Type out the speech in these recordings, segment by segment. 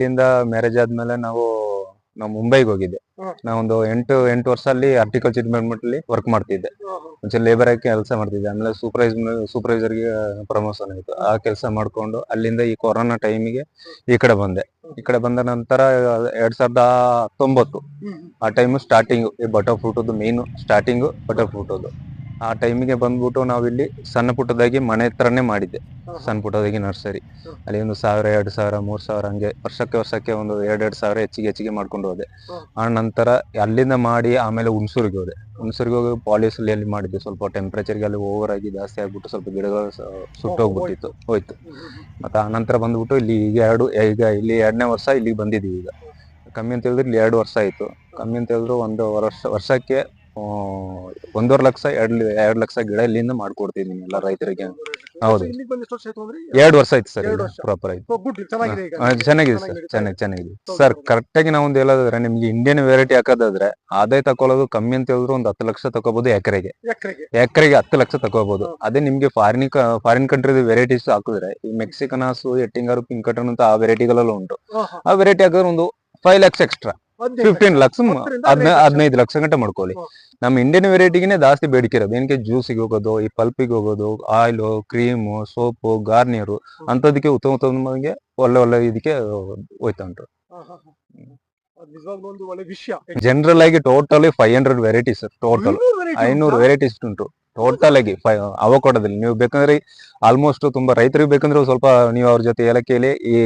ಇಲ್ಲಿಂದ ಮ್ಯಾರೇಜ್ ಆದ್ಮೇಲೆ ನಾವು ನಾವು ಮುಂಬೈಗೆ ಹೋಗಿದ್ದೆ. ನಾವೊಂದು ಎಂಟು ಎಂಟು ವರ್ಷ ಅಲ್ಲಿ ಹಾರ್ಟಿಕಲ್ಚರ್ ಡಿಪಾರ್ಟ್ಮೆಂಟ್ ಅಲ್ಲಿ ವರ್ಕ್ ಮಾಡ್ತಿದ್ದೆ ಮುಂಚೆ ಲೇಬರ್ ಆಗಿ ಕೆಲಸ ಮಾಡ್ತಿದ್ದೆ. ಆಮೇಲೆ ಸೂಪರ್ವೈಸ್ಗೆ ಪ್ರಮೋಷನ್ ಆಯ್ತು. ಆ ಕೆಲಸ ಮಾಡ್ಕೊಂಡು ಅಲ್ಲಿಂದ ಈ ಕೊರೋನಾ ಟೈಮಿಗೆ ಈ ಕಡೆ ಬಂದೆ. ಈ ಕಡೆ ಬಂದ ನಂತರ ಎರಡ್ ಸಾವಿರದ ಹತ್ತೊಂಬತ್ತು. ಆ ಟೈಮ್ ಸ್ಟಾರ್ಟಿಂಗ್ ಈ ಬಟರ್ ಫ್ರೂಟದ್ದು ಮೇನ್ ಸ್ಟಾರ್ಟಿಂಗ್ ಬಟರ್ ಫ್ರೂಟದ್ದು ಆ ಟೈಮಿಗೆ ಬಂದ್ಬಿಟ್ಟು ನಾವಿಲ್ಲಿ ಸಣ್ಣ ಪುಟ್ಟದಾಗಿ ಮನೆ ಹತ್ರನೇ ಮಾಡಿದ್ದೆ. ಸಣ್ಣ ಪುಟ್ಟದಾಗಿ ನರ್ಸರಿ. ಅಲ್ಲಿ ಒಂದು ಸಾವಿರ ಎರಡು ಸಾವಿರ ಮೂರು ಸಾವಿರ ಹಂಗೆ ವರ್ಷಕ್ಕೆ ವರ್ಷಕ್ಕೆ ಒಂದು ಎರಡ್ ಎರಡ್ ಸಾವಿರ ಹೆಚ್ಚಿಗೆ ಹೆಚ್ಚಿಗೆ ಮಾಡ್ಕೊಂಡು ಹೋದೆ. ಆ ನಂತರ ಅಲ್ಲಿಂದ ಮಾಡಿ ಆಮೇಲೆ ಹುಣಸೂರಿಗೆ ಹೋದೆ. ಹುಣಸೂರಿಗೆ ಹೋಗಿ ಪಾಲಿಸಲ್ಲಿ ಅಲ್ಲಿ ಮಾಡಿದ್ದೆ. ಸ್ವಲ್ಪ ಟೆಂಪ್ರೇಚರ್ಗೆ ಅಲ್ಲಿ ಓವರ್ ಆಗಿ ಜಾಸ್ತಿ ಆಗ್ಬಿಟ್ಟು ಸ್ವಲ್ಪ ಗಿಡಗಳು ಸುಟ್ಟೋಗ್ಬಿಟ್ಟಿತ್ತು ಹೋಯ್ತು. ಮತ್ತೆ ಆ ನಂತರ ಬಂದ್ಬಿಟ್ಟು ಇಲ್ಲಿ ಈಗ ಎರಡು ಈಗ ಇಲ್ಲಿ ಎರಡನೇ ವರ್ಷ ಇಲ್ಲಿಗೆ ಬಂದಿದ್ದೀವಿ ಈಗ. ಕಮ್ಮಿ ಅಂತ ಹೇಳಿದ್ರೆ ಇಲ್ಲಿ ಎರಡು ವರ್ಷ ಆಯ್ತು. ಕಮ್ಮಿ ಅಂತ ಹೇಳಿದ್ರು ಒಂದು ವರ್ಷ ವರ್ಷಕ್ಕೆ ಒಂದೂವರೆ ಲಕ್ಷ ಎರಡ್ ಎರಡ್ ಲಕ್ಷ ಗಿಡ ಇಲ್ಲಿಂದ ಮಾಡ್ಕೊಡ್ತಿದೀನಿ ಎಲ್ಲ ರೈತರಿಗೆ. ಹೌದು. ಎರಡ್ ವರ್ಷ ಆಯ್ತು ಸರ್. ಪ್ರಾಪರ್ ಆಯ್ತು. ಚೆನ್ನಾಗಿದೆ ಸರ್. ಚೆನ್ನಾಗಿ ಚೆನ್ನಾಗಿದೆ. ಸರ್. ಕರೆಕ್ಟ್ ಆಗಿ ನಾವೊಂದು ಹೇಳೋದಾದ್ರೆ ನಿಮ್ಗೆ ಇಂಡಿಯನ್ ವೆರೈಟಿ ಹಾಕೋದಾದ್ರೆ ಆದಾಯ ತಕೊಳ್ಳೋದು ಕಮ್ಮಿ ಅಂತ ಹೇಳಿದ್ರು ಒಂದ್ ಹತ್ತು ಲಕ್ಷ ತಗೋಬಹುದು ಎಕರೆಗೆ. ಎಕರೆಗೆ. ಹತ್ತು ಲಕ್ಷ ತಗೋಬಹುದು ಅದೇ ನಿಮ್ಗೆ ಫಾರಿನ್ ಫಾರಿನ್ ಕಂಟ್ರಿ ವೆರೈಟೀಸ್ ಹಾಕಿದ್ರೆ ಈ ಮೆಕ್ಸಿಕನಾಸು ಎಟ್ಟಿಂಗಾರು ಪಿಂಕಟನ್ ಅಂತ ಆ ವೆರೈಟಿಗಳೆಲ್ಲ ಉಂಟು. ಆ ವೆರೈಟಿ ಹಾಕಿದ್ರೆ ಒಂದು ಫೈವ್ ಲ್ಯಾಕ್ಸ್ ಎಕ್ಸ್ಟ್ರಾ ಫಿಫ್ಟೀನ್ ಲಕ್ಷ. ಹದಿನೈದು ಲಕ್ಷ. ಗಂಟೆ ಮಾಡ್ಕೊಳ್ಳಿ. ನಮ್ಮ ಇಂಡಿಯನ್ ವೆರೈಟಿಗೆ ಜಾಸ್ತಿ ಬೇಡಿಕೆ ಇರೋದು ಏನಕ್ಕೆ ಜ್ಯೂಸಿಗೆ ಹೋಗೋದು ಈ ಪಲ್ಪಿಗೆ ಹೋಗೋದು ಆಯಿಲ್ ಕ್ರೀಮು ಸೋಪು ಗಾರ್ನಿಯರು ಅಂತದಕ್ಕೆ ಉತ್ತಮ ಉತ್ತಮವಾಗಿ ಒಳ್ಳೆ ಒಳ್ಳೆ ಇದಕ್ಕೆ ಹೋಯ್ತಾ ಉಂಟು. ಜನರಲ್ ಆಗಿ totally five hundred varieties total ಐನೂರು? ವೆರೈಟೀಸ್ ಉಂಟು. ಟೋಟಲ್ ಆಗಿ ಅವಕೋಡದಲ್ಲಿ ನೀವು ಬೇಕಂದ್ರೆ ಆಲ್ಮೋಸ್ಟ್ ತುಂಬಾ ರೈತರಿಗೆ ಬೇಕಂದ್ರೆ ಸ್ವಲ್ಪ ನೀವು ಅವ್ರ ಜೊತೆ ಹೇಳಕ್ಕೆ ಈ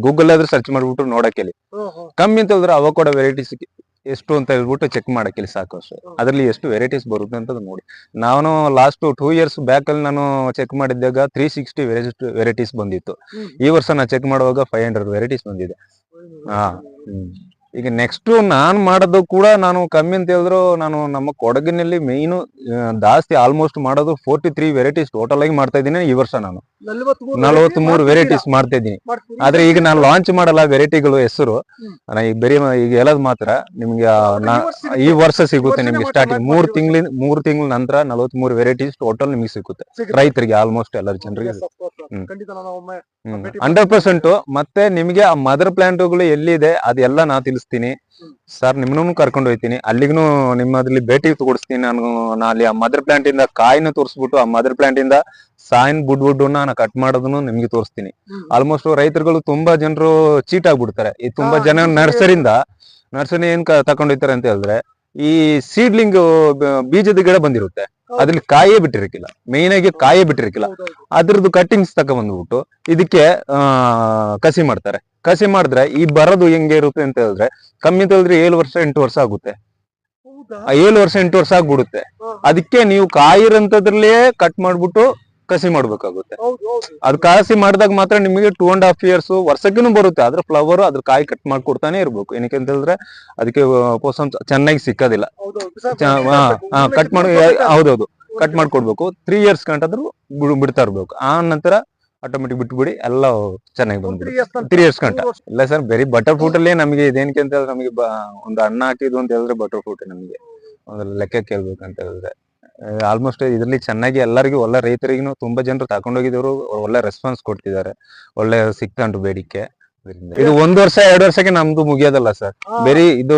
ಗೂಗಲ್ ಆದ್ರೆ ಸರ್ಚ್ ಮಾಡ್ಬಿಟ್ಟು ನೋಡಕ್ಕೆ ಹ್ಮ್, ಹ್ಮ್. ಕಮ್ಮಿ ಅಂತ ಹೇಳಿದ್ರೆ ಅವಕೋಡ ವೆರೈಟೀಸ್ ಎಷ್ಟು ಅಂತ ಹೇಳ್ಬಿಟ್ಟು ಚೆಕ್ ಮಾಡಕ್ಕೆ ಸಾಕು ಅಷ್ಟೇ. ಹ್ಮ್. ಅದರಲ್ಲಿ ಎಷ್ಟು ವೆರೈಟೀಸ್ ಬರುತ್ತೆ ಅಂತ ನೋಡಿ. ನಾನು ಲಾಸ್ಟ್ ಟೂ ಇಯರ್ಸ್ ಬ್ಯಾಕ್ ಅಲ್ಲಿ ನಾನು ಚೆಕ್ ಮಾಡಿದ್ದಾಗ ತ್ರೀ ಸಿಕ್ಸ್ಟಿ ವೆರೈಟೀಸ್ ಬಂದಿತ್ತು. ಈ ವರ್ಷ ನಾನು ಚೆಕ್ ಮಾಡುವಾಗ ಫೈವ್ ಹಂಡ್ರೆಡ್ ವೆರೈಟೀಸ್ ಬಂದಿದೆ. ಹಾ. ಈಗ ನೆಕ್ಸ್ಟ್ ನಾನ್ ಮಾಡೋದು ಕೂಡ ನಾನು ಕಮ್ಮಿ ಅಂತ ಹೇಳಿದ್ರು ನಾನು ನಮ್ಮ ಕೊಡಗಿನಲ್ಲಿ ಮೇಯ್ನು ಜಾಸ್ತಿ ಆಲ್ಮೋಸ್ಟ್ ಮಾಡೋದು ಫೋರ್ಟಿ ತ್ರೀ ವೆರೈಟೀಸ್ ಟೋಟಲ್ ಆಗಿ ಮಾಡ್ತಾ ಇದ್ದೀನಿ ಈ ವರ್ಷ ನಾನು. ನಲವತ್ತ್ ಮೂರು ವೆರೈಟೀಸ್ ಮಾಡ್ತಾ ಇದ್ದೀನಿ. ಆದ್ರೆ ಈಗ ನಾನು ಲಾಂಚ್ ಮಾಡಲ್ಲ ವೆರೈಟಿಗಳು ಹೆಸರು. ಈಗ ಬರೀ ಈಗ ಹೇಳೋದ್ ಮಾತ್ರ ನಿಮ್ಗೆ ಈ ವರ್ಷ ಸಿಗುತ್ತೆ. ನಿಮ್ಗೆ ಸ್ಟಾರ್ಟಿಂಗ್ ಮೂರ್. ತಿಂಗಳಿಂದ ಮೂರ್ ತಿಂಗಳ ನಂತರ ನಲವತ್ತ್ ಮೂರು ವೆರೈಟೀಸ್ ಟೋಟಲ್ ನಿಮ್ಗೆ ಸಿಗುತ್ತೆ. ಸಿಗುತ್ತೆ. ರೈತರಿಗೆ ಆಲ್ಮೋಸ್ಟ್ ಎಲ್ಲರ ಜನರಿಗೆ ಹಂಡ್ರೆಡ್ ಪರ್ಸೆಂಟ್ ಮತ್ತೆ ನಿಮಗೆ ಆ ಮದರ್ ಪ್ಲಾಂಟ್ಗಳು ಎಲ್ಲಿದೆ ಅದೆಲ್ಲ ನಾ ತಿಳಿಸ್ತೀನಿ. ಸರ್ ನಿಮ್ಮನ್ನು ಕರ್ಕೊಂಡು ಹೋಯ್ತೀನಿ. ಅಲ್ಲಿಗೂ ನಿಮ್ಮದ್ರಲ್ಲಿ ಭೇಟಿ ಕೊಡಿಸ್ತೀನಿ ನಾನು ನಾ ಅಲ್ಲಿ ಆ ಮದರ್ ಪ್ಲಾಂಟ್ ಇಂದ ಕಾಯಿನ ತೋರಿಸ್ಬಿಟ್ಟು ಆ ಮದರ್ ಪ್ಲಾಂಟ್ ಇಂದ ಸಾಯಿನ್ ಬುಡ್ ಬುಡ್ ನಾನು ಕಟ್ ಮಾಡೋದನ್ನು ನಿಮ್ಗೆ ತೋರಿಸ್ತೀನಿ. ಆಲ್ಮೋಸ್ಟ್ ರೈತರುಗಳು ತುಂಬಾ ಜನರು ಚೀಟ್ ಆಗ್ಬಿಡ್ತಾರೆ. ಈ ತುಂಬಾ ಜನ ನರ್ಸರಿಂದ ನರ್ಸರಿ ಏನ್ ತಗೊಂಡೋಗ್ತಾರೆ ಅಂತ ಹೇಳಿದ್ರೆ ಈ ಸೀಡ್ಲಿಂಗ್ ಬೀಜದ ಗಿಡ ಬಂದಿರುತ್ತೆ. ಅದ್ರಲ್ಲಿ ಕಾಯೇ ಬಿಟ್ಟಿರಕ್ಕಿಲ್ಲ ಮೇನ್ ಆಗಿ ಕಾಯೇ ಬಿಟ್ಟಿರಕ್ಕಿಲ್ಲ ಹೌದು, ಕಟಿಂಗ್ಸ್ ಅದ್ರದ್ದು ಕಟ್ಟಿಂಗ್ಸ್ ತಗೊಂಡ್ಬಂದ್ಬಿಟ್ಟು ಇದಕ್ಕೆ ಆ ಕಸಿ ಮಾಡ್ತಾರೆ. ಕಸಿ ಮಾಡಿದ್ರೆ ಈ ಬರೋದು ಹೆಂಗೆ ಇರುತ್ತೆ ಅಂತ ಹೇಳಿದ್ರೆ ಕಮ್ಮಿ ಅಂತ ಹೇಳಿದ್ರೆ ಏಳು ವರ್ಷ ಎಂಟು ವರ್ಷ ಆಗುತ್ತೆ. ಏಳು ವರ್ಷ ಎಂಟು ವರ್ಷ ಆಗ್ಬಿಡುತ್ತೆ. ಅದಕ್ಕೆ ನೀವು ಕಾಯಿರಂತದ್ರಲ್ಲೇ ಕಟ್ ಮಾಡ್ಬಿಟ್ಟು ಕಸಿ ಮಾಡ್ಬೇಕಾಗುತ್ತೆ. ಅದ್ ಕಸಿ ಮಾಡಿದಾಗ ಮಾತ್ರ ನಿಮಗೆ ಟೂ ಅಂಡ್ ಹಾಫ್ ಇಯರ್ಸ್ ವರ್ಷಕ್ಕೂ ಬರುತ್ತೆ. ಆದ್ರೆ ಫ್ಲವರ್ ಅದ್ರ ಕಾಯಿ ಕಟ್ ಮಾಡ್ಕೊಡ್ತಾನೆ ಇರ್ಬೇಕು. ಏನಕ್ಕೆ ಅಂತ ಹೇಳಿದ್ರೆ ಅದಕ್ಕೆ ಪೋಸನ್ ಚೆನ್ನಾಗಿ ಸಿಕ್ಕೋದಿಲ್ಲ. ಕಟ್ ಮಾಡಿ. ಹೌದೌದು ಕಟ್ ಮಾಡ್ಕೊಡ್ಬೇಕು ತ್ರೀ ಇಯರ್ಸ್ ಗಂಟಾದ್ರು ಬಿಡ್- ಬಿಡ್ತಾ ಇರ್ಬೇಕು. ಆ ನಂತರ ಆಟೋಮೆಟಿಕ್ ಬಿಟ್ಬಿಡಿ ಎಲ್ಲ ಚೆನ್ನಾಗಿ ಬಂದ್ಬಿಡಿ. ತ್ರೀ ಇಯರ್ಸ್ ಗಂಟ. ಇಲ್ಲ ಸರ್ ಬರೀ ಬಟರ್ ಫ್ರೂಟ್ ಅಲ್ಲೇ ನಮಗೆ ಇದೇನಕ್ಕೆ ಅಂತ ಹೇಳಿದ್ರೆ ನಮಗೆ ಒಂದು ಅನ್ನ ಹಾಕಿದ್ವು ಅಂತ ಹೇಳಿದ್ರೆ ಬಟರ್ ಫ್ರೂಟ್ ನಮಗೆ. ಒಂದು ಲೆಕ್ಕ ಕೇಳ್ಬೇಕಂತ ಹೇಳಿದ್ರೆ. ಆಲ್ಮೋಸ್ಟ್ ಇದರಲ್ಲಿ ಚೆನ್ನಾಗಿ ಎಲ್ಲರಿಗೂ ಒಳ್ಳೆ ರೈತರಿಗೂ ತುಂಬಾ ಜನರು ತಗೊಂಡೋಗಿದವರು ಒಳ್ಳೆ ರೆಸ್ಪಾನ್ಸ್ ಕೊಡ್ತಿದ್ದಾರೆ ಒಳ್ಳೆ ಸಿಕ್ತಂಟು ಉಂಟು ಬೇಡಿಕೆ. ಇದು ಒಂದ್ ವರ್ಷ ಎರಡು ವರ್ಷಕ್ಕೆ ನಮ್ದು ಮುಗಿಯೋದಲ್ಲ ಸರ್. ಬೇರೆ ಇದು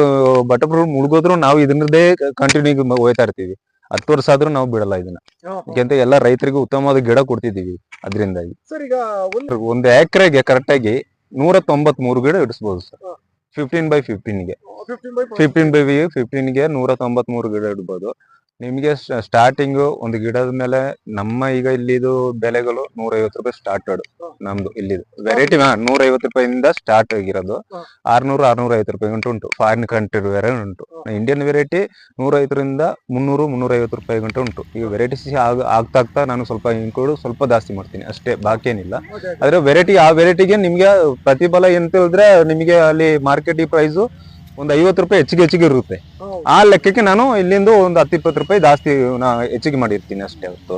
ಬಟರ್ ಫ್ರೂಟ್ ಮುಳುಗೋದ್ರು ನಾವು ಇದನ್ನದೇ ಕಂಟಿನ್ಯೂ ಹೋಯ್ತಾ ಇರ್ತೀವಿ ಹತ್ತು ವರ್ಷ ಆದ್ರೂ ನಾವು ಬಿಡಲ್ಲ ಇದನ್ನ. ಯಾಕೆಂತ ಎಲ್ಲ ರೈತರಿಗೂ ಉತ್ತಮವಾದ ಗಿಡ ಕೊಡ್ತಿದೀವಿ ಅದರಿಂದಾಗಿ. ಒಂದು ಎಕರೆಗೆ ಕರೆಕ್ಟ್ ಆಗಿ ನೂರ ತೊಂಬತ್ ಮೂರು ಗಿಡ ಇಡಿಸ್ಬೋದು sir. Fifteen by fifteen by fifteen by ಫಿಫ್ಟೀನ್ಗೆ ನೂರ ತೊಂಬತ್ ಮೂರು ಗಿಡ ಇಡ್ಬೋದು. ನಿಮಗೆ ಸ್ಟಾರ್ಟಿಂಗ್ ಒಂದು ಗಿಡದ ಮೇಲೆ ನಮ್ಮ ಈಗ ಇಲ್ಲಿದು ಬೆಲೆಗಳು ನೂರ ಐವತ್ತು ರೂಪಾಯಿ ಸ್ಟಾರ್ಟೆಡ್ ನಮ್ದು ಇಲ್ಲಿದು. ವೆರೈಟಿ ನೂರ ಐವತ್ತು ರೂಪಾಯಿಂದ ಸ್ಟಾರ್ಟ್ ಆಗಿರೋದು. ಆರ್ನೂರು ಆರ್ನೂರ ಐವತ್ತು ರೂಪಾಯಿ ಗಂಟು ಉಂಟು. ಫಾರಿನ್ ಕಂಟ್ರಿ ಬೇರೆ ಉಂಟು. ಇಂಡಿಯನ್ ವೆರೈಟಿ ನೂರೈವತ್ತರಿಂದ ಮುನ್ನೂರು ಮುನ್ನೂರೈವತ್ತು ರೂಪಾಯಿ ಗಂಟು ಉಂಟು. ಈಗ ವೆರೈಟೀಸ್ ಆಗ್ತಾ ಆಗ್ತಾ ನಾನು ಸ್ವಲ್ಪ ಇನ್ಕ್ಲೂಡ್ ಸ್ವಲ್ಪ ಜಾಸ್ತಿ ಮಾಡ್ತೀನಿ. ಅಷ್ಟೇ ಬಾಕಿ ಏನಿಲ್ಲ. ಆದ್ರೆ ವೆರೈಟಿ ಆ ವೆರೈಟಿಗೆ ನಿಮ್ಗೆ ಪ್ರತಿಫಲ ಎಂತ ಹೇಳಿದ್ರೆ ನಿಮಗೆ ಅಲ್ಲಿ ಮಾರ್ಕೆಟ್ ಪ್ರೈಸ್ ಒಂದು ಐವತ್ತು ರೂಪಾಯಿ ಹೆಚ್ಚಿಗೆ ಹೆಚ್ಚಿಗೆ ಇರುತ್ತೆ. ಆ ಲೆಕ್ಕಕ್ಕೆ ನಾನು ಇಲ್ಲಿಂದ ಒಂದು ಹತ್ತು ಇಪ್ಪತ್ತು ರೂಪಾಯಿ ಜಾಸ್ತಿ ನಾ ಹೆಚ್ಚಿಗೆ ಮಾಡಿರ್ತೀನಿ ಅಷ್ಟೇ ಅವತ್ತು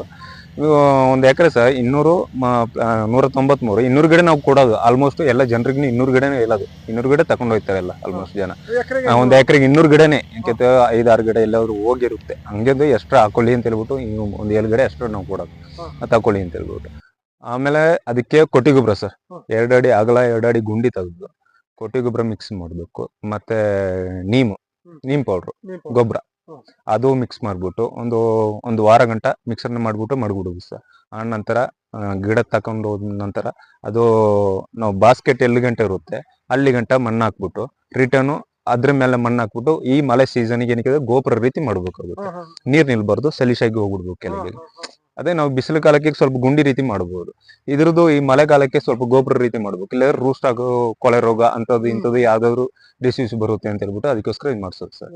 ಒಂದು ಎಕರೆ ಸರ್ ಇನ್ನೂರು ನೂರ ತೊಂಬತ್ಮೂರು ಇನ್ನೂರು ಗಿಡ ನಾವು ಕೊಡೋದು. ಆಲ್ಮೋಸ್ಟ್ ಎಲ್ಲ ಜನರಿಗೆ ಇನ್ನೂರು ಗಿಡನೇ ಇಲ್ಲದು ಇನ್ನೂರು ಗಿಡ ತಗೊಂಡು ಹೋಗ್ತಾರೆ ಎಲ್ಲ ಆಲ್ಮೋಸ್ಟ್ ಜನ. ಒಂದು ಎಕರೆಗೆ ಇನ್ನೂರು ಗಿಡನೇ. ಯಾಕೆ ಐದಾರು ಗಿಡ ಎಲ್ಲಾದ್ರೂ ಹೋಗಿರುತ್ತೆ. ಹಂಗೆ ಎಷ್ಟ್ರ ಹಾಕೊಳ್ಳಿ ಅಂತ ಹೇಳ್ಬಿಟ್ಟು ಇನ್ನು ಒಂದು ಏಳು ಗಿಡ ಎಷ್ಟು ನಾವು ಕೊಡೋದು. ತಗೊಳ್ಳಿ ತಕೊಳ್ಳಿ ಅಂತ ಹೇಳ್ಬಿಟ್ಟು. ಆಮೇಲೆ ಅದಕ್ಕೆ ಕೊಟ್ಟಿ ಗೊಬ್ಬರ ಸರ್. ಎರಡು ಅಡಿ ಅಗಲ ಎರಡು ಅಡಿ ಗುಂಡಿ ತೆಗೆದು. ಕೊಟ್ಟಿ ಗೊಬ್ಬರ ಮಿಕ್ಸ್ ಮಾಡ್ಬೇಕು. ಮತ್ತೆ ನೀಮ್. ನೀಮ್ ಪೌಡ್ರು ಗೊಬ್ಬರ. ಅದು ಮಿಕ್ಸ್ ಮಾಡ್ಬಿಟ್ಟು ಒಂದು ಒಂದು ವಾರ ಗಂಟ ಮಿಕ್ಸರ್ನ ಮಾಡ್ಬಿಟ್ಟು ಮಡ್ಬಿಡುದು ಸರ್. ಆ ನಂತರ ಗಿಡ ತಕೊಂಡು ಹೋದ ನಂತರ ಅದು ನಾವು ಬಾಸ್ಕೆಟ್ ಎಲ್ಲಿ ಗಂಟೆ ಇರುತ್ತೆ ಅಲ್ಲಿ ಗಂಟ ಮಣ್ಣು ಹಾಕ್ಬಿಟ್ಟು ರಿಟರ್ನು ಅದ್ರ ಮೇಲೆ ಮಣ್ಣು ಹಾಕ್ಬಿಟ್ಟು ಈ ಮಳೆ ಸೀಸನ್ಗೆ ಏನಕ್ಕೆ ಗೋಪುರ ರೀತಿ ಮಾಡ್ಬೇಕಾಗುತ್ತೆ. ನೀರ್ ನಿಲ್ಬಾರ್ದು ಸಲೀಶಾಗಿ ಹೋಗ್ಬಿಡ್ಬೇಕು ಹಾ. ಅದೇ ನಾವು ಬಿಸಿಲು ಕಾಲಕ್ಕೆ ಸ್ವಲ್ಪ ಗುಂಡಿ ರೀತಿ ಮಾಡಬಹುದು ಇದ್ರದ್ದು ಈ ಮಳೆಗಾಲಕ್ಕೆ ಸ್ವಲ್ಪ ಗೋಪುರ ರೀತಿ ಮಾಡ್ಬೇಕು. ಇಲ್ಲ ರೂಸ್ಟ್ ಆಗೋ ಕೊಳೆ ರೋಗ ಅಂತದ್ದು. ಇಂಥದ್ದು ಯಾವ್ದಾದ್ರು ಡಿಸೀಸ್ ಬರುತ್ತೆ ಅಂತ ಹೇಳ್ಬಿಟ್ಟು ಅದಕ್ಕೋಸ್ಕರ ಇದು ಮಾಡ್ಸೋದು ಸರ್.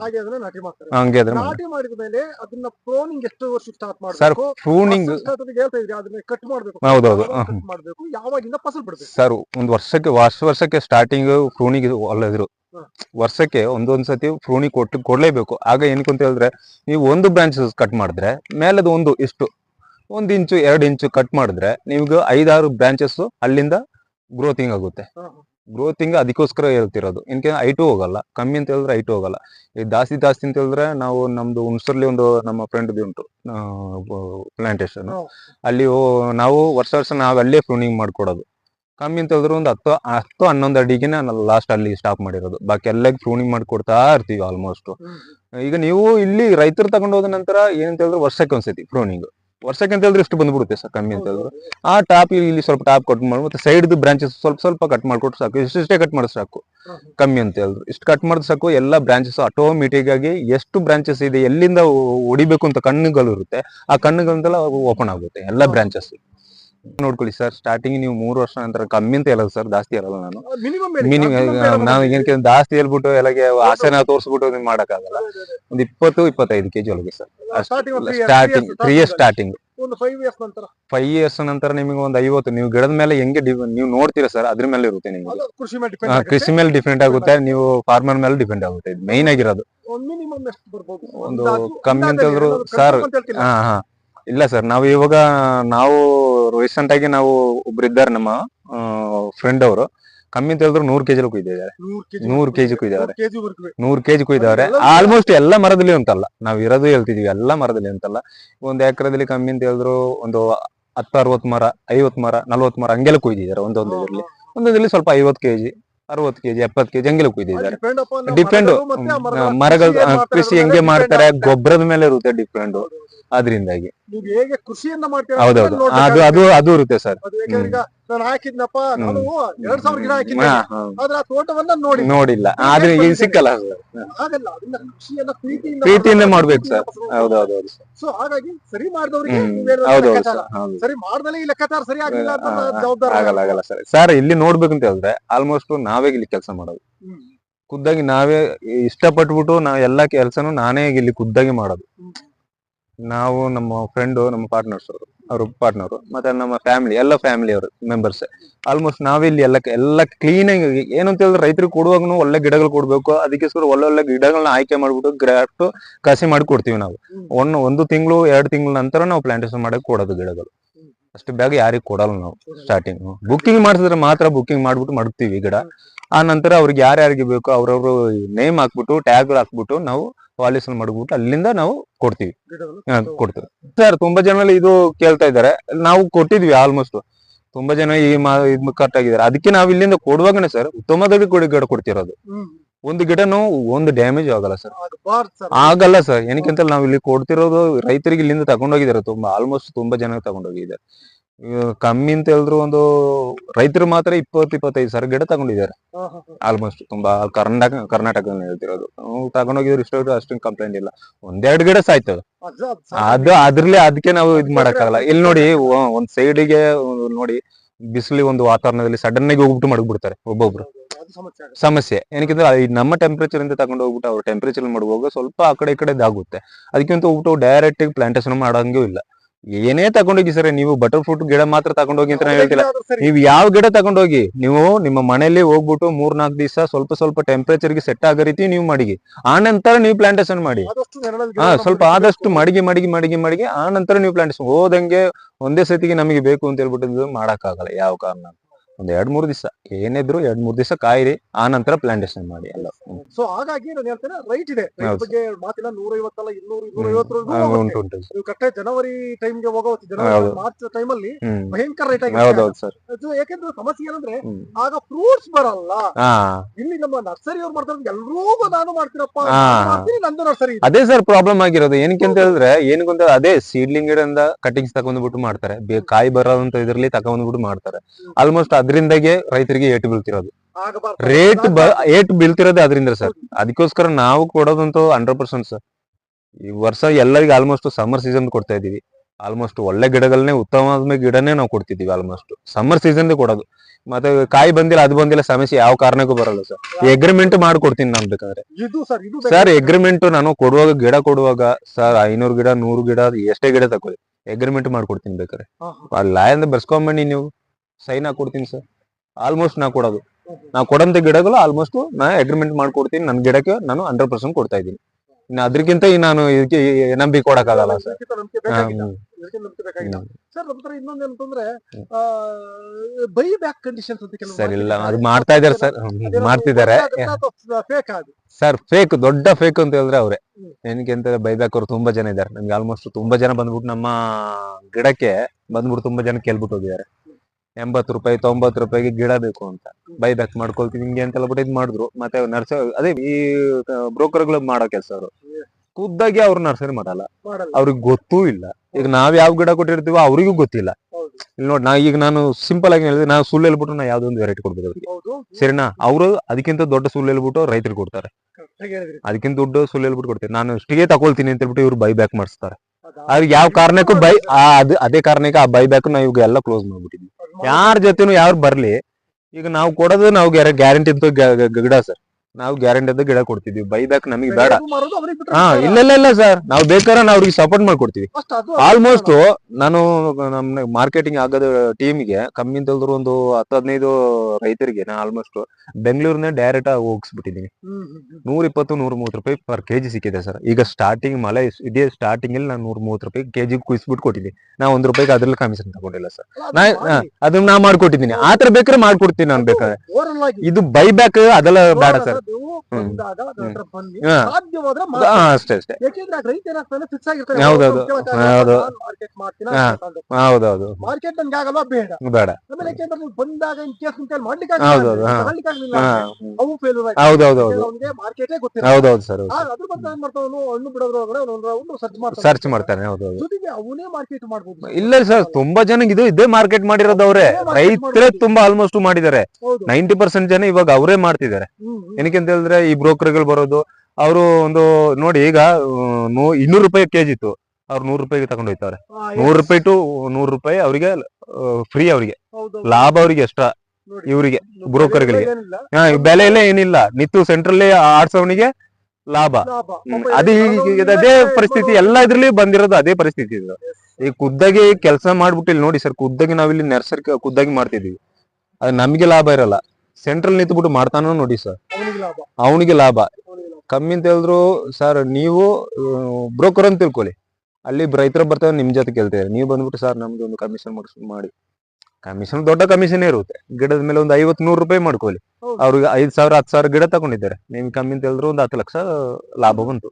ಹಾಗೆ ಅದನ್ನ ನಾಟಿ ಮಾಡ್ತಾರೆ. ಹಂಗೆ ಅದ್ರ ನಾಟಿ ಮಾಡಿದ ಮೇಲೆ ಅದನ್ನ ಪ್ರೂನಿಂಗ್ ಎಷ್ಟು ವರ್ಷ ಸ್ಟಾರ್ಟ್ ಸರ್ ಪ್ರೂನಿಂಗ್ ಹೇಳ್ತಾ ಇದ್ರಿ ಅದನ್ನ ಕಟ್ ಮಾಡ್ಬೇಕು. ಹೌದೌದು, ಮಾಡ್ಬೇಕು? ಯಾವಾಗಿಂದ ಫಸಲ್ ಬಿಡ್ಬೇಕು? ಸರ್ ಒಂದ್ ವರ್ಷಕ್ಕೆ ವರ್ಷ ವರ್ಷಕ್ಕೆ ಸ್ಟಾರ್ಟಿಂಗ್ ಪ್ರೂನಿಂಗ್ ಒಳ್ಳೆದ್ರು. ವರ್ಷಕ್ಕೆ ಒಂದೊಂದ್ ಸತಿ ಫ್ರೂನಿ ಕೊಟ್ಟು ಕೊಡ್ಲೇಬೇಕು. ಆಗ ಏನಕ್ಕೆ ಅಂತ ಹೇಳಿದ್ರೆ ನೀವು ಒಂದು ಬ್ರಾಂಚಸ್ ಕಟ್ ಮಾಡಿದ್ರೆ ಮೇಲದ ಒಂದು ಇಷ್ಟು ಒಂದ್ ಇಂಚು ಎರಡು ಇಂಚು ಕಟ್ ಮಾಡಿದ್ರೆ ನಿಮ್ಗೆ ಐದಾರು ಬ್ರಾಂಚಸ್ ಅಲ್ಲಿಂದ ಗ್ರೋತಿಂಗ್ ಆಗುತ್ತೆ. ಗ್ರೋತಿಂಗ್ ಅದಕ್ಕೋಸ್ಕರ ಹೇಳ್ತಿರೋದು. ಇನ್ಕೆ ಐಟು ಹೋಗಲ್ಲ. ಕಮ್ಮಿ ಅಂತ ಹೇಳಿದ್ರೆ ಐಟು ಹೋಗಲ್ಲ. ಈ ಜಾಸ್ತಿ ಜಾಸ್ತಿ ಅಂತ ಹೇಳಿದ್ರೆ ನಾವು ನಮ್ದು ಹುಣಸರ್ಲಿ ಒಂದು ನಮ್ಮ ಫ್ರೆಂಡ್ ಉಂಟು. ಪ್ಲಾಂಟೇಶನ್ ಅಲ್ಲಿ ನಾವು ವರ್ಷ ವರ್ಷ ನಾವು ಅಲ್ಲೇ ಪ್ರೂನಿಂಗ್ ಮಾಡ್ಕೊಡೋದು. ಕಮ್ಮಿ ಅಂತ ಹೇಳಿದ್ರು ಒಂದು ಹತ್ತು ಹತ್ತು ಹನ್ನೊಂದು ಅಡಿಗೆ ನಾನು ಲಾಸ್ಟ್ ಅಲ್ಲಿ ಸ್ಟಾಪ್ ಮಾಡಿರೋದು. ಬಾಕಿ ಎಲ್ಲ ಪ್ರೂನಿಂಗ್ ಮಾಡ್ಕೊಡ್ತಾ ಇರ್ತೀವಿ ಆಲ್ಮೋಸ್ಟ್ ಈಗ ನೀವು ಇಲ್ಲಿ ರೈತರು ತಗೊಂಡು ಹೋದ ನಂತರ ಏನಂತ ಹೇಳಿದ್ರು ವರ್ಷಕ್ಕೆ ಒಂದ್ಸತಿ ಪ್ರೂನಿಂಗ್ ವರ್ಷಕ್ಕೆ ಅಂತ ಹೇಳಿದ್ರೆ ಇಷ್ಟು ಬಂದ್ಬಿಡುತ್ತೆ ಸರ್ ಕಮ್ಮಿ ಅಂತ ಹೇಳಿದ್ರು. ಆ ಟಾಪ್ ಇಲ್ಲಿ ಸ್ವಲ್ಪ ಟಾಪ್ ಕಟ್ ಮಾಡಿ ಮತ್ತೆ ಸೈಡ್ ಬ್ರಾಂಚಸ್ ಸ್ವಲ್ಪ ಸ್ವಲ್ಪ ಕಟ್ ಮಾಡ್ಕೊಟ್ಟು ಸಾಕು. ಇಷ್ಟಿಷ್ಟೇ ಕಟ್ ಮಾಡಿದ್ರೆ ಸಾಕು. ಕಮ್ಮಿ ಅಂತ ಹೇಳಿದ್ರು. ಇಷ್ಟು ಕಟ್ ಮಾಡಿದ್ರೆ ಸಾಕು ಎಲ್ಲ ಬ್ರಾಂಚಸ್ ಆಟೋಮೆಟಿಕ್ ಆಗಿ ಎಷ್ಟು ಬ್ರಾಂಚಸ್ ಇದೆ ಎಲ್ಲಿಂದ ಹೊಡಿಬೇಕು ಅಂತ ಕಣ್ಣುಗಳು ಇರುತ್ತೆ ಆ ಕಣ್ಣುಗಳಂತೆಲ್ಲ ಓಪನ್ ಆಗುತ್ತೆ ಎಲ್ಲ ಬ್ರಾಂಚಸ್ ನೋಡ್ಕೊಳ್ಳಿ ಸರ್ ಸ್ಟಾರ್ಟಿಂಗ್ ನೀವು ಮೂರು ವರ್ಷ ನಂತರ ಕಮ್ಮಿ ಅಂತ ಹೇಳೋದು ಸರ್ ಜಾಸ್ತಿ ಹೇಳಲ್ಲ ನಾನು. ಮಿನಿಮಮ್ ನಾವು ಏನಕ್ಕೆ ಜಾಸ್ತಿ ಹೇಳ್ಬಿಟ್ಟು ಎಲ್ಲಗೆ ಆಸೆನ ತೋರಿಸ್ಬಿಟ್ಟು ನೀವು ಮಾಡಕ್ಕಾಗಲ್ಲ. ಒಂದು ಇಪ್ಪತ್ತು ಇಪ್ಪತ್ತೈದು ಕೆಜಿ ಒಳಗೆ sir. Starting three years starting five years ನಂತರ. ನಿಮಗೆ ಒಂದು ಐವತ್ತು ನೀವು ಗಿಡದ ಮೇಲೆ ಹೆಂಗೆ ನೀವು ನೋಡ್ತೀರಾ ಸರ್ ಅದ್ರ ಮೇಲೆ ಇರುತ್ತೆ ನಿಮಗೆ. ಕೃಷಿ ಮೇಲೆ ಡಿಪೆಂಡ್ ಆಗುತ್ತೆ. ನೀವು ಫಾರ್ಮರ್ ಮೇಲೆ ಡಿಪೆಂಡ್ ಆಗುತ್ತೆ ಇದು ಮೈನ್ ಆಗಿರೋದು. ಒಂದು ಕಮ್ಮಿ ಅಂತ ಹೇಳಿದ್ರು ಸರ್. ಹಾ ಹಾ. ಇಲ್ಲ ಸರ್ ನಾವು ಇವಾಗ ನಾವು ರೀಸೆಂಟ್ ಆಗಿ ನಾವು ಒಬ್ರು ಇದ್ದಾರೆ ನಮ್ಮ ಫ್ರೆಂಡ್ ಅವರು. ಕಮ್ಮಿ ಅಂತ ಹೇಳಿದ್ರು ನೂರ್ ಕೆಜಿ ಕುಯ್ದಿದ್ದಾರೆ ನೂರ್ ಕೆಜಿ ಕುಯ್ದವ್ರೆ ನೂರ್ ಕೆಜಿ ಕುಯ್ದವ್ರೆ ಆಲ್ಮೋಸ್ಟ್ ಎಲ್ಲ ಮರದಲ್ಲಿ ಅಂತಲ್ಲ ನಾವ್ ಇರೋದು ಹೇಳ್ತಿದೀವಿ ಎಲ್ಲ ಮರದಲ್ಲಿ ಅಂತಲ್ಲ ಒಂದ್ ಎಕರೆದಲ್ಲಿ ಕಮ್ಮಿ ಅಂತ ಹೇಳಿದ್ರು ಒಂದು ಹತ್ತು ಅರವತ್ ಮರ ಐವತ್ ಮರ ನಲ್ವತ್ ಮರ ಹಂಗೆಲ್ಲ ಕುಯ್ದಿದ್ದಾರೆ ಒಂದೊಂದು ಇದರಲ್ಲಿ. ಒಂದೊಂದ್ರಲ್ಲಿ ಸ್ವಲ್ಪ ಐವತ್ ಕೆಜಿ. ಅರವತ್ ಕೆಜಿ ಎಪ್ಪತ್ ಕೆಜಿ ಹಂಗೆಲ್ಲ ಕುಯ್ದಿದ್ದಾರೆ. ಡಿಪೆಂಡ್ ಮರಗಳ ಕೃಷಿ ಹೆಂಗೆ ಮಾಡ್ತಾರೆ ಗೊಬ್ಬರದ ಮೇಲೆ ಇರುತ್ತೆ ಡಿಪೆಂಡ್ ಅದರಿಂದಾಗಿ ನೀವು ಹೇಗೆ ಕೃಷಿಯನ್ನ ಮಾಡ್ತೀರಾ ಹೌದೌದು. ಅದು ಅದು ಅದು ಇರುತ್ತೆ ಸರ್. ನಾನು ಹಾಕಿದ್ನಪ್ಪ ನಾನು ಎರಡ್ ಸಾವಿರ ಗಿಡ ಹಾಕಿದ್ದೆ. ಆದ್ರೆ ಆ ತೋಟವನ್ನ ನೋಡಿ. ನೋಡಿಲ್ಲ. ಆದ್ರೆ ಈಗ ಸಿಕ್ಕಲ್ಲ ಆಗಲ್ಲ ಅದನ್ನ ಕೃಷಿಯನ್ನ ಪ್ರೀತಿಯಿಂದ ಪ್ರೀತಿಯಿಂದ ಮಾಡ್ಬೇಕು. ಸರ್. ಹೌದೌದು ಸೊ ಹಾಗಾಗಿ ಸರಿ ಮಾಡಿದವರಿಗೆ ಸರ್. ಮಾಡ್ದಲೇ ಈ ಲೆಕ್ಕಾಚಾರ ಸರಿ ಆಗಿಲ್ಲ ಜವಾಬ್ದಾರಿ ಆಗಲ್ಲ ಆಗಲ್ಲ ಸರ್. ಸರ್ ಇಲ್ಲಿ ನೋಡ್ಬೇಕು ಅಂತ ಹೇಳಿದ್ರೆ ಆಲ್ಮೋಸ್ಟ್ ನಾವೇ ಇಲ್ಲಿ ಕೆಲಸ ಮಾಡೋದು. ಖುದ್ದಾಗಿ ನಾವೇ ಇಷ್ಟಪಟ್ಬಿಟ್ಟು ನಾವ್ ಎಲ್ಲಾ ಕೆಲಸನು ನಾನೇ ಇಲ್ಲಿ ಖುದ್ದಾಗಿ ಮಾಡೋದು. ನಾವು ನಮ್ಮ ಫ್ರೆಂಡ್ ನಮ್ಮ ಪಾರ್ಟ್ನರ್ಸ್ ಅವರು ಅವ್ರ ಪಾರ್ಟ್ನರ್ ಮತ್ತೆ ನಮ್ಮ ಫ್ಯಾಮಿಲಿ ಎಲ್ಲ ಫ್ಯಾಮಿಲಿ ಅವರು ಮೆಂಬರ್ಸ್ ಆಲ್ಮೋಸ್ಟ್ ನಾವಿಲ್ಲಿ ಎಲ್ಲ ಎಲ್ಲ ಕ್ಲೀನ್ ಆಗಿ, ಏನು ಅಂತ ಹೇಳಿದ್ರೆ ರೈತರಿಗೆ ಕೊಡುವಾಗನು ಒಳ್ಳೆ ಗಿಡಗಳು ಕೊಡ್ಬೇಕು, ಅದಕ್ಕೋಸ್ಕರ ಒಳ್ಳೆ ಒಳ್ಳೆ ಗಿಡಗಳನ್ನ ಆಯ್ಕೆ ಮಾಡ್ಬಿಟ್ಟು ಗ್ರಾಫ್ಟ್ ಕಸಿ ಮಾಡಿ ಕೊಡ್ತೀವಿ ನಾವು. ಒಂದು ಒಂದು ತಿಂಗಳು, ಎರಡು ತಿಂಗಳ ನಂತರ ನಾವು ಪ್ಲಾಂಟೇಶನ್ ಮಾಡಕ್ ಕೊಡೋದು ಗಿಡಗಳು. ಅಷ್ಟು ಬೇಗ ಯಾರಿಗೂ ಕೊಡಲ್ಲ ನಾವು ಸ್ಟಾರ್ಟಿಂಗ್ ಬುಕ್ಕಿಂಗ್ ಮಾಡಿಸಿದ್ರೆ ಮಾತ್ರ ಬುಕ್ಕಿಂಗ್ ಮಾಡ್ಬಿಟ್ಟು ಮಡಗ್ತೀವಿ ಗಿಡ ಆ ನಂತರ ಅವ್ರಿಗೆ ಯಾರ್ಯಾರಿಗೆ ಬೇಕು ಅವ್ರವ್ರು ನೇಮ್ ಹಾಕ್ಬಿಟ್ಟು ಟ್ಯಾಗ್ ಹಾಕ್ಬಿಟ್ಟು ನಾವು ಪಾಲಿಸನ್ ಮಾಡ್ಬಿಟ್ಟು ಅಲ್ಲಿಂದ ನಾವು ಕೊಡ್ತೀವಿ. ಕೊಡ್ತೀವಿ. ಸರ್ ತುಂಬಾ ಜನ ಇದು ಕೇಳ್ತಾ ಇದ್ದಾರೆ. ನಾವು ಕೊಟ್ಟಿದ್ವಿ ಆಲ್ಮೋಸ್ಟ್ ತುಂಬಾ ಜನ ಈ ಕರೆಕ್ಟ್ ಆಗಿದ್ದಾರೆ. ಅದಕ್ಕೆ ನಾವು ಇಲ್ಲಿಂದ ಕೊಡುವಾಗನೇ ಸರ್ ಉತ್ತಮವಾಗಿ ಕೊಡಿ ಗಿಡ ಕೊಡ್ತಿರೋದು. ಒಂದು ಗಿಡನು ಒಂದು ಡ್ಯಾಮೇಜ್ ಆಗಲ್ಲ ಸರ್ ಆಗಲ್ಲ ಸರ್ ಏನಕ್ಕೆ ನಾವು ಇಲ್ಲಿ ಕೊಡ್ತಿರೋದು ರೈತರಿಗೆ ಇಲ್ಲಿಂದ ತಗೊಂಡೋಗಿದ್ದಾರೆ. ತುಂಬಾ ಆಲ್ಮೋಸ್ಟ್ ತುಂಬಾ ಜನ ತಗೊಂಡೋಗಿದ್ದಾರೆ. ಕಮ್ಮಿ ಅಂತ ಹೇಳಿದ್ರು ಒಂದು ರೈತರು ಮಾತ್ರ ಇಪ್ಪತ್ತು ಇಪ್ಪತ್ತೈದು ಸಾವಿರ ಗಿಡ ತಗೊಂಡಿದ್ದಾರೆ. ಆಲ್ಮೋಸ್ಟ್ ತುಂಬಾ ಕರ್ನಾಟಕ ಕರ್ನಾಟಕದಲ್ಲಿ ಹೇಳ್ತಿರೋದು. ತಗೊಂಡೋಗಿದ್ರು ಇಷ್ಟು ಅಷ್ಟೊಂದು ಕಂಪ್ಲೇಂಟ್ ಇಲ್ಲ. ಒಂದೆರಡು ಗಿಡ ಸಾಯ್ತು ಅದು- ಅದು ಅದ್ರಲ್ಲೇ ಅದಕ್ಕೆ ನಾವು ಇದ್ ಮಾಡಕ್ಕಾಗಲ್ಲ. ಇಲ್ಲಿ ನೋಡಿ ಒಂದ್ ಸೈಡಿಗೆ ನೋಡಿ ಬಿಸಿಲಿ ಒಂದು ವಾತಾವರಣದಲ್ಲಿ ಸಡನ್ ಆಗಿ ಹೋಗ್ಬಿಟ್ಟು ಮಡಗ್ಬಿಡ್ತಾರೆ ಒಬ್ಬೊಬ್ರು. ಸಮಸ್ಯೆ ಏನಕ್ಕಿಂತ ಏನಕ್ಕೆ ನಮ್ಮ ಟೆಂಪರೇಚರ್ ಇಂದ ತಗೊಂಡು ಹೋಗ್ಬಿಟ್ಟು ಅವ್ರ ಟೆಂಪರೇಚರ್ ಮಾಡುವಾಗ ಸ್ವಲ್ಪ ಆ ಕಡೆ ಈ ಕಡೆ ಇದಾಗುತ್ತೆ. ಅದಕ್ಕಿಂತ ಹೋಗ್ಬಿಟ್ಟು ಡೈರೆಕ್ಟ್ ಪ್ಲಾಂಟೇಶನ್ ಮಾಡೋಂಗೂ ಇಲ್ಲ. ಏನೇ ತಗೊಂಡೋಗಿ ಸರ್ ನೀವು ಬಟರ್ ಫ್ರೂಟ್ ಗಿಡ ಮಾತ್ರ ತಗೊಂಡೋಗಿ ಅಂತ ನಾನು ಹೇಳ್ತಿಲ್ಲ. ನೀವು ಯಾವ ಗಿಡ ತಗೊಂಡೋಗಿ ನೀವು ನಿಮ್ಮ ಮನೆಯಲ್ಲಿ ಹೋಗ್ಬಿಟ್ಟು ಮೂರ್ ನಾಲ್ಕು ದಿವಸ ಸ್ವಲ್ಪ ಸ್ವಲ್ಪ ಟೆಂಪರೇಚರ್ಗೆ ಸೆಟ್ ಆಗೋ ರೀತಿ ನೀವು ಮಡಿಗೆ ಆ ನಂತರ ನೀವು ಪ್ಲಾಂಟೇಶನ್ ಮಾಡಿ ಹಾ ಸ್ವಲ್ಪ. ಆದಷ್ಟು ಮಡಿಗೆ ಮಡಿಗೆ ಮಡಿಗೆ ಮಡಿಗೆ ಆ ನಂತರ ನೀವು ಪ್ಲಾಂಟೇಶನ್ ಹೋದಂಗೆ ಒಂದೇ ಸತಿಗೆ ನಮಗೆ ಬೇಕು ಅಂತ ಹೇಳ್ಬಿಟ್ಟು ಮಾಡಕ್ಕಾಗಲ್ಲ ಯಾವ ಕಾರಣ ಒಂದ್ ಎರಡ್ ಮೂರ್ ದಿವಸ ಏನಿದ್ರು ಎರಡ್ ಮೂರ್ ದಿವಸ ಕಾಯಿರಿ ಆ ನಂತರ ಪ್ಲಾಂಟೇಶನ್ ಮಾಡಿ ಎಲ್ಲ. ಸೊ ಹಾಗಾಗಿ ನಾನು ಹೇಳ್ತೇನೆ ರೈಟ್ ಇದೆ. ಹೌದು. ಬಗ್ಗೆ ಮಾತಿಲ್ಲ ನೂರ ಐವತ್ತಲ್ಲ ಇನ್ನೂರು ಇನ್ನೂರ ಹ್ಮ್. ಐವತ್ತರವರೆಗೂ ಆ, ಹೋಗುತ್ತೆ. ಉಂಟು ಉಂಟು. ಕಟ್ಟೆ ಕರೆಕ್ಟ್ ಜನವರಿ ಟೈಮ್ಗೆ ಹೋಗೋ ಜನವರಿ ಹೌದು. ಮಾರ್ಚ್ ಟೈಮ್ ಅಲ್ಲಿ ಭಯಂಕರ ರೈಟ್ ಆಗಿದೆ. ಹೌದೌದು ಸರ್ ಅದು ಯಾಕೆಂದ್ರೆ ಸಮಸ್ಯೆ ಏನಂದ್ರೆ ಹ್ಮ್. ಆಗ ಫ್ರೂಟ್ಸ್ ಬರಲ್ಲ. ಹಾ. ಇಲ್ಲಿ ನಮ್ಮ ನರ್ಸರಿ ಅವ್ರು ಮಾಡ್ತಾರೆ ಎಲ್ರೂ ನಾನು ಮಾಡ್ತೀರಪ್ಪ ಹಾ. ನಾನು ಮಾಡ್ತೀನಿ ನಂದು ನರ್ಸರಿ ಅದೇ ಸರ್ ಪ್ರಾಬ್ಲಮ್ ಆಗಿರೋದು. ಏನಕ್ಕೆ ಅಂತ ಹೇಳಿದ್ರೆ ಏನಕ್ಕೆ ಅಂತ ಅದೇ ಸೀಡ್ಲಿಂಗ್ ಗಿಡದಿಂದ ಕಟಿಂಗ್ಸ್ ತಗೊಂಡ್ಬಿಟ್ಟು ಮಾಡ್ತಾರೆ. ಬೇ- ಕಾಯಿ ಬರೋದಂತ ಇದ್ರಲ್ಲಿ ತಗೊಂಡ್ಬಿಟ್ಟು ಮಾಡ್ತಾರೆ. ಆಲ್ಮೋಸ್ಟ್ ಅದರಿಂದಾಗೆ ರೈತರಿಗೆ ಏಟು ಬೀಳ್ತಿರೋದು. ರೇಟ್ ಏಟ್ ಬೀಳ್ತಿರೋದೇ ಅದರಿಂದ ಸರ್. ಅದಕ್ಕೋಸ್ಕರ ನಾವು ಕೊಡೋದಂತೂ ಹಂಡ್ರೆಡ್ ಪರ್ಸೆಂಟ್ ಸರ್. ಈ ವರ್ಷ ಎಲ್ಲರಿಗೂ ಆಲ್ಮೋಸ್ಟ್ ಸಮ್ಮರ್ ಸೀಸನ್ ಕೊಡ್ತಾ ಇದೀವಿ ಆಲ್ಮೋಸ್ಟ್ ಒಳ್ಳೆ ಗಿಡಗಳನ್ನೇ ಉತ್ತಮವಾದ ಗಿಡನೇ ನಾವು ಕೊಡ್ತಿದೀವಿ ಆಲ್ಮೋಸ್ಟ್ ಸಮ್ಮರ್ ಸೀಸನ್ ಕೊಡೋದು. ಮತ್ತೆ ಕಾಯಿ ಬಂದಿಲ್ಲ ಅದು ಬಂದಿಲ್ಲ ಸಮಸ್ಯೆ ಯಾವ ಕಾರಣಕ್ಕೂ ಬರಲ್ಲ ಸರ್. ಎಗ್ರಿಮೆಂಟ್ ಮಾಡ್ಕೊಡ್ತೀನಿ ನಾನು ಬೇಕಾದ್ರೆ. ಸರ್ ಎಗ್ರಿಮೆಂಟ್ ನಾನು ಕೊಡುವಾಗ ಗಿಡ ಕೊಡುವಾಗ ಸರ್ ಐನೂರು ಗಿಡ ನೂರು ಗಿಡ ಎಷ್ಟೇ ಗಿಡ ತಕೊಳ್ಳಿ ಎಗ್ರಿಮೆಂಟ್ ಮಾಡ್ಕೊಡ್ತೀನಿ ಬೇಕಾದ್ರೆ. ಹಾ, ಅಂದ್ರೆ ಲಾಯಿಂದ ಬರ್ಸ್ಕೊಂಬನ್ನಿ ನೀವು. ಸೈನ್ ಕೊಡ್ತೀನಿ ಸರ್ ಆಲ್ಮೋಸ್ಟ್ ನಾ ಕೊಡೋದು. ನಾ ಕೊಡಂತ ಗಿಡಗಳು ಆಲ್ಮೋಸ್ಟ್ ನಾ ಅಗ್ರಿಮೆಂಟ್ ಮಾಡ್ಕೊಡ್ತೀನಿ ನನ್ನ ಗಿಡಕ್ಕೆ ನಾನು ಹಂಡ್ರೆಡ್ ಪರ್ಸೆಂಟ್ ಕೊಡ್ತಾ ಇದ್ದೀನಿ. ಇನ್ನು ಅದಕ್ಕಿಂತ ನಾನು ಇದಕ್ಕೆ ನಂಬಿ ಕೊಡಕ್ಕಾಗಲ್ಲ ಸರ್ ಸರ್ ಬೈ ಬ್ಯಾಕ್ ಇಲ್ಲ ಅದು ಮಾಡ್ತಾ ಇದಾರೆ ಸರ್ ಮಾಡ್ತಿದ್ದಾರೆ. ಸರ್ ಫೇಕ್ ದೊಡ್ಡ ಫೇಕ್ ಅಂತ ಹೇಳಿದ್ರೆ ಅವ್ರೆ. ಏನಕ್ಕೆ ಅಂತ ಬೈಬ್ಯಾಕ್ ಅವ್ರು ತುಂಬಾ ಜನ ಇದ್ದಾರೆ. ನಮ್ಗೆ ಆಲ್ಮೋಸ್ಟ್ ತುಂಬಾ ಜನ ಬಂದ್ಬಿಟ್ಟು ನಮ್ಮ ಗಿಡಕ್ಕೆ ಬಂದ್ಬಿಟ್ಟು ತುಂಬಾ ಜನ ಕೇಳ್ಬಿಟ್ಟು ಹೋಗಿದ್ದಾರೆ. ಎಂಬತ್ತು ರೂಪಾಯಿ ತೊಂಬತ್ತು ರೂಪಾಯಿಗೆ ಗಿಡ ಬೇಕು ಅಂತ. ಬೈಬ್ಯಾಕ್ ಮಾಡ್ಕೊಳ್ತೀನಿ ಹಿಂಗೆ ಅಂತ ಬಿಟ್ಟು ಇದ್ ಮಾಡಿದ್ರು. ಮತ್ತೆ ನರ್ಸ ಅದೇ ಈ ಬ್ರೋಕರ್ಗಳು ಮಾಡೋ ಕೆಲಸ ಅವರು. ಖುದ್ದಾಗಿ ಅವ್ರು ನರ್ಸರಿ ಮಾಡಲ್ಲ. ಅವ್ರಿಗೆ ಗೊತ್ತೂ ಇಲ್ಲ. ಈಗ ನಾವ್ ಯಾವ ಗಿಡ ಕೊಟ್ಟಿರ್ತೀವೋ ಅವ್ರಿಗೂ ಗೊತ್ತಿಲ್ಲ. ಇಲ್ಲಿ ನೋಡಿ ನಾ ಈಗ ನಾನು ಸಿಂಪಲ್ ಆಗಿ ಹೇಳಿದ್ರೆ ನಾವು ಸುಳ್ಳು ಹೇಳ್ಬಿಟ್ಟು ನಾ ಯಾವ್ದೊಂದು ವೆರೈಟಿ ಕೊಡ್ಬೇಕು ಅವ್ರಿಗೆ. ಸರಿನಾ? ಅವರು ಅದಕ್ಕಿಂತ ದೊಡ್ಡ ಸುಳ್ಳು ಹೇಳ್ಬಿಟ್ಟು ರೈತರಿಗೆ ಕೊಡ್ತಾರೆ. ಅದಕ್ಕಿಂತ ದೊಡ್ಡ ಸುಳ್ಳು ಹೇಳ್ಬಿಟ್ಟು ಕೊಡ್ತೀನಿ ನಾನು ಇಷ್ಟಿಗೆ ತಗೊಳ್ತೀನಿ ಅಂತ ಹೇಳ್ಬಿಟ್ಟು ಇವ್ರು ಬೈ ಬ್ಯಾಕ್ ಮಾಡಿಸ್ತಾರೆ ಅವ್ರಿಗೆ ಯಾವ ಕಾರಣಕ್ಕೂ ಬೈ ಅದ್ ಕಾರಣಕ್ಕೆ ಆ ಬೈ ಬ್ಯಾಕ್ ನಾವು ಇವಾಗ ಎಲ್ಲ ಕ್ಲೋಸ್ ಮಾಡ್ಬಿಟ್ಟಿದ್ವಿ. ಯಾರ ಜೊತೆನು ಯಾರು ಬರ್ಲಿ ಈಗ ನಾವು ಕೊಡೋದು ನಾವು ಗ್ಯಾರಂಟಿ ಅಂತ ಗಿಡ ಸರ್. ನಾವು ಗ್ಯಾರಂಟಿ ಗಿಡ ಕೊಡ್ತಿದ್ವಿ. ಬೈ ಬ್ಯಾಕ್ ನಮಗೆ ಬೇಡ. ಮಾರೋದು ಅವ್ರಿಗೆ ಬಿಟ್ರೆ ಹಾ ಇಲ್ಲ ಇಲ್ಲ ಇಲ್ಲ ಸರ್. ನಾವು ಬೇಕಾರ ನಾವು ಅವ್ರಿಗೆ ಸಪೋರ್ಟ್ ಮಾಡ್ಕೊಡ್ತೀವಿ. first ಅದು ಆಲ್ಮೋಸ್ಟ್ ನಾನು ನಮ್ಮ ಮಾರ್ಕೆಟಿಂಗ್ ಆಗದ ಟೀಮ್ಗೆ ಕಮ್ಮಿ ಅಂತಂದ್ರು ಒಂದು ಹತ್ತು ಹದಿನೈದು ರೈತರಿಗೆ ನಾ ಆಲ್ಮೋಸ್ಟ್ ಬೆಂಗಳೂರಿನ ಡೈರೆಕ್ಟ್ ಆಗಿ ಹೋಗಿಸ್ಬಿಟ್ಟಿದ್ದೀನಿ ಹ್ಮ್, ಹ್ಮ್, ಹ್ಮ್. ನೂರ ಇಪ್ಪತ್ತು ನೂರ ಮೂವತ್ತು ರೂಪಾಯಿ ಪರ್ ಕೆಜಿ ಸಿಕ್ಕಿದೆ ಸರ್. ಈಗ ಸ್ಟಾರ್ಟಿಂಗ್ ಮಳೆ ಇಸ್- ಇದೇ ಸ್ಟಾರ್ಟಿಂಗ್ ಅಲ್ಲಿ ನಾನು ನೂರ ಮೂವತ್ತು ರೂಪಾಯಿ ಕೆಜಿ ಕುಯಿಸ್ಬಿಟ್ಟು ಕೊಟ್ಟಿದ್ದೀನಿ ನಾ ಒಂದ್ ರೂಪಾಯಿಗೆ ಅದ್ರಲ್ಲಿ ಕಮಿಷನ್ ತಗೊಂಡಿಲ್ಲ ಸರ್. ಅಲ್ಲ, ನಾ ಹಾ, ಮಾಡಿ. ಅದನ್ನ ನಾ ಮಾಡ್ಕೊಟ್ಟಿದ್ದೀನಿ ಆತರ ಬೇಕಾದ್ರೆ ಮಾಡ್ಕೊಡ್ತೀನಿ ನಾನು ಬೇಕಾದ್ರೆ. Overall ಆಗಿ. ಇದು ಬೈ ಬ್ಯಾಕ್ ಅದೆಲ್ಲ ಬೇಡ ಸರ್. ಅದು ಬಂದಾಗ ಅದ್ರ ಹತ್ರ ಬನ್ನಿ ಹಾ. ಸಾಧ್ಯವಾದ್ರೆ ಹಾ ಅಷ್ಟೇ ಅಷ್ಟೇ. ಯಾಕೆಂದ್ರೆ ಆ ರೈತ ಏನಾಗ್ತಾನೆ ಫಿಕ್ಸ್ ಆಗಿರ್ತಾನೆ. ಹೌದೌದು. ಹೌದು. ಮಾರ್ಕೆಟ್ ಮಾಡ್ತೀನಿ ಹಾ. ಹೌದೌದು ಮಾರ್ಕೆಟ್ ನನ್ಗೆ ಆಗಲ್ವಾ? ಬೇಡ. ಬೇಡ. ಆಮೇಲೆ ಯಾಕೆಂದ್ರೆ ನೀವು ಬಂದಾಗ ಇನ್ ಕೇಸ್ ನಿಂತ ಮಾಡ್ಲಿಕ್ಕೆ ಹೌದೌದು, ಹಾ. ಆಗ್ಲಿಲ್ಲ ಹಾ. ಅವು ಫೇಲ್ಯೂರ್ ಹೌದೌದು ಅವನಿಗೆ ಮಾರ್ಕೆಟೇ ಗೊತ್ತಿಲ್ಲ. ಹೌದೌದು ಸರ್ ಆ, ಅದ್ರ ಬಗ್ಗೆ ಏನ್ ಮಾಡ್ತಾವನು ಹಣ್ಣು ರೌಂಡ್ ಸರ್ಚ್ ಮಾಡ್ತಾನೆ. ಸರ್ಚ್ ಮಾಡ್ತಾನೆ ಹೌದೌದು ಜೊತೆಗೆ ಅವನೇ ಮಾರ್ಕೆಟ್ ಮಾಡ್ಬೋದು. ಇಲ್ಲ ಸರ್ ತುಂಬಾ ಜನ ಇದು ಇದೇ ಮಾರ್ಕೆಟ್ ಮಾಡಿರೋದು ಅವ್ರೆ ರೈತರೇ ತುಂಬಾ ಆಲ್ಮೋಸ್ಟ್ ಮಾಡಿದ್ದಾರೆ. ಹೌದು. ನೈಂಟಿ ಪರ್ಸೆಂಟ್ ಜನ ಇವಾಗ ಅವರೇ ಮಾಡ್ತಿದ್ದಾರೆ. ಹ್ಮ್, ಹ್ಮ್. ಏನಕ್ಕೆ ಅಂತ ಹೇಳಿದ್ರೆ ಈ ಬ್ರೋಕರ್ಗಳು ಬರೋದು ಅವರು ಒಂದು ನೋಡಿ ಈಗ ಇನ್ನೂರು ರೂಪಾಯಿ ಕೆಜಿ ಇತ್ತು. ಅವ್ರು ನೂರು ರೂಪಾಯಿಗೆ ತಗೊಂಡು ಹೋಯ್ತಾರೆ ಆ, ನೂರು ರೂಪಾಯಿ ಟು ನೂರು ರೂಪಾಯಿ ಅವರಿಗೆ ಫ್ರೀ ಅವರಿಗೆ. ಲಾಭ ಅವರಿಗೆ ಎಕ್ಸ್ಟ್ರಾ ನೋಡಿ. ಇವರಿಗೆ ಬ್ರೋಕರ್ಗಳಿಗೆ. ಬೆಲೆ ಎಲ್ಲ ಏನಿಲ್ಲ. ನಿತ್ತು ಸೆಂಟ್ರಲ್ಲಿ ಆಡ್ಸೋನಿಗೆ ಲಾಭ. ಅದೇ ಈಗ ಅದೇ ಪರಿಸ್ಥಿತಿ ಎಲ್ಲಾ ಎಲ್ಲ ಇದ್ರಲ್ಲಿ ಬಂದಿರೋದು ಅದೇ ಪರಿಸ್ಥಿತಿ ಇದು. ಈ ಖುದ್ದಾಗಿ ಕೆಲಸ ಮಾಡ್ಬಿಟ್ಟಿಲ್ಲ ನೋಡಿ ಸರ್ ಖುದ್ದಾಗಿ ನಾವಿಲ್ಲಿ ನರ್ಸರಿ ಖುದ್ದಾಗಿ ಮಾಡ್ತಿದೀವಿ ಅದು ನಮಗೆ ಲಾಭ ಇರಲ್ಲ. ಸೆಂಟ್ರಲ್ ನಿಂತ್ಬಿಟ್ಟು ಮಾಡ್ತಾನೋ ನೋಡಿ ಸರ್. ಅವನಿಗೆ ಲಾಭ. ಕಮ್ಮಿ ಅಂತ ಹೇಳಿದ್ರು ಸರ್ ನೀವು ಬ್ರೋಕರ್ ಅಂತ ತಿಳ್ಕೊಳ್ಳಿ. ಅಲ್ಲಿ ರೈತರ ಬರ್ತಾರೆ ನಿಮ್ ಜೊತೆ ಕೇಳ್ತಾರೆ ನೀವು ಬಂದ್ಬಿಟ್ಟು ಸರ್ ನಮ್ದು ಒಂದು ಕಮಿಷನ್ ಮಾಡಿ. ಕಮಿಷನ್ ದೊಡ್ಡ ಕಮಿಷನ್ ಇರುತ್ತೆ. ಗಿಡದ ಮೇಲೆ ಒಂದು ಐವತ್ ನೂರು ರೂಪಾಯಿ ಮಾಡ್ಕೊಳ್ಳಿ. ಅವ್ರಿಗೆ ಐದ್ ಸಾವಿರ ಹತ್ತು ಸಾವಿರ ಗಿಡ ತಗೊಂಡಿದ್ದಾರೆ. ನಿಮ್ಗೆ ಕಮ್ಮಿ ಅಂತ ಹೇಳಿದ್ರು ಒಂದು ಹತ್ತು ಲಕ್ಷ ಲಾಭ ಬಂತು.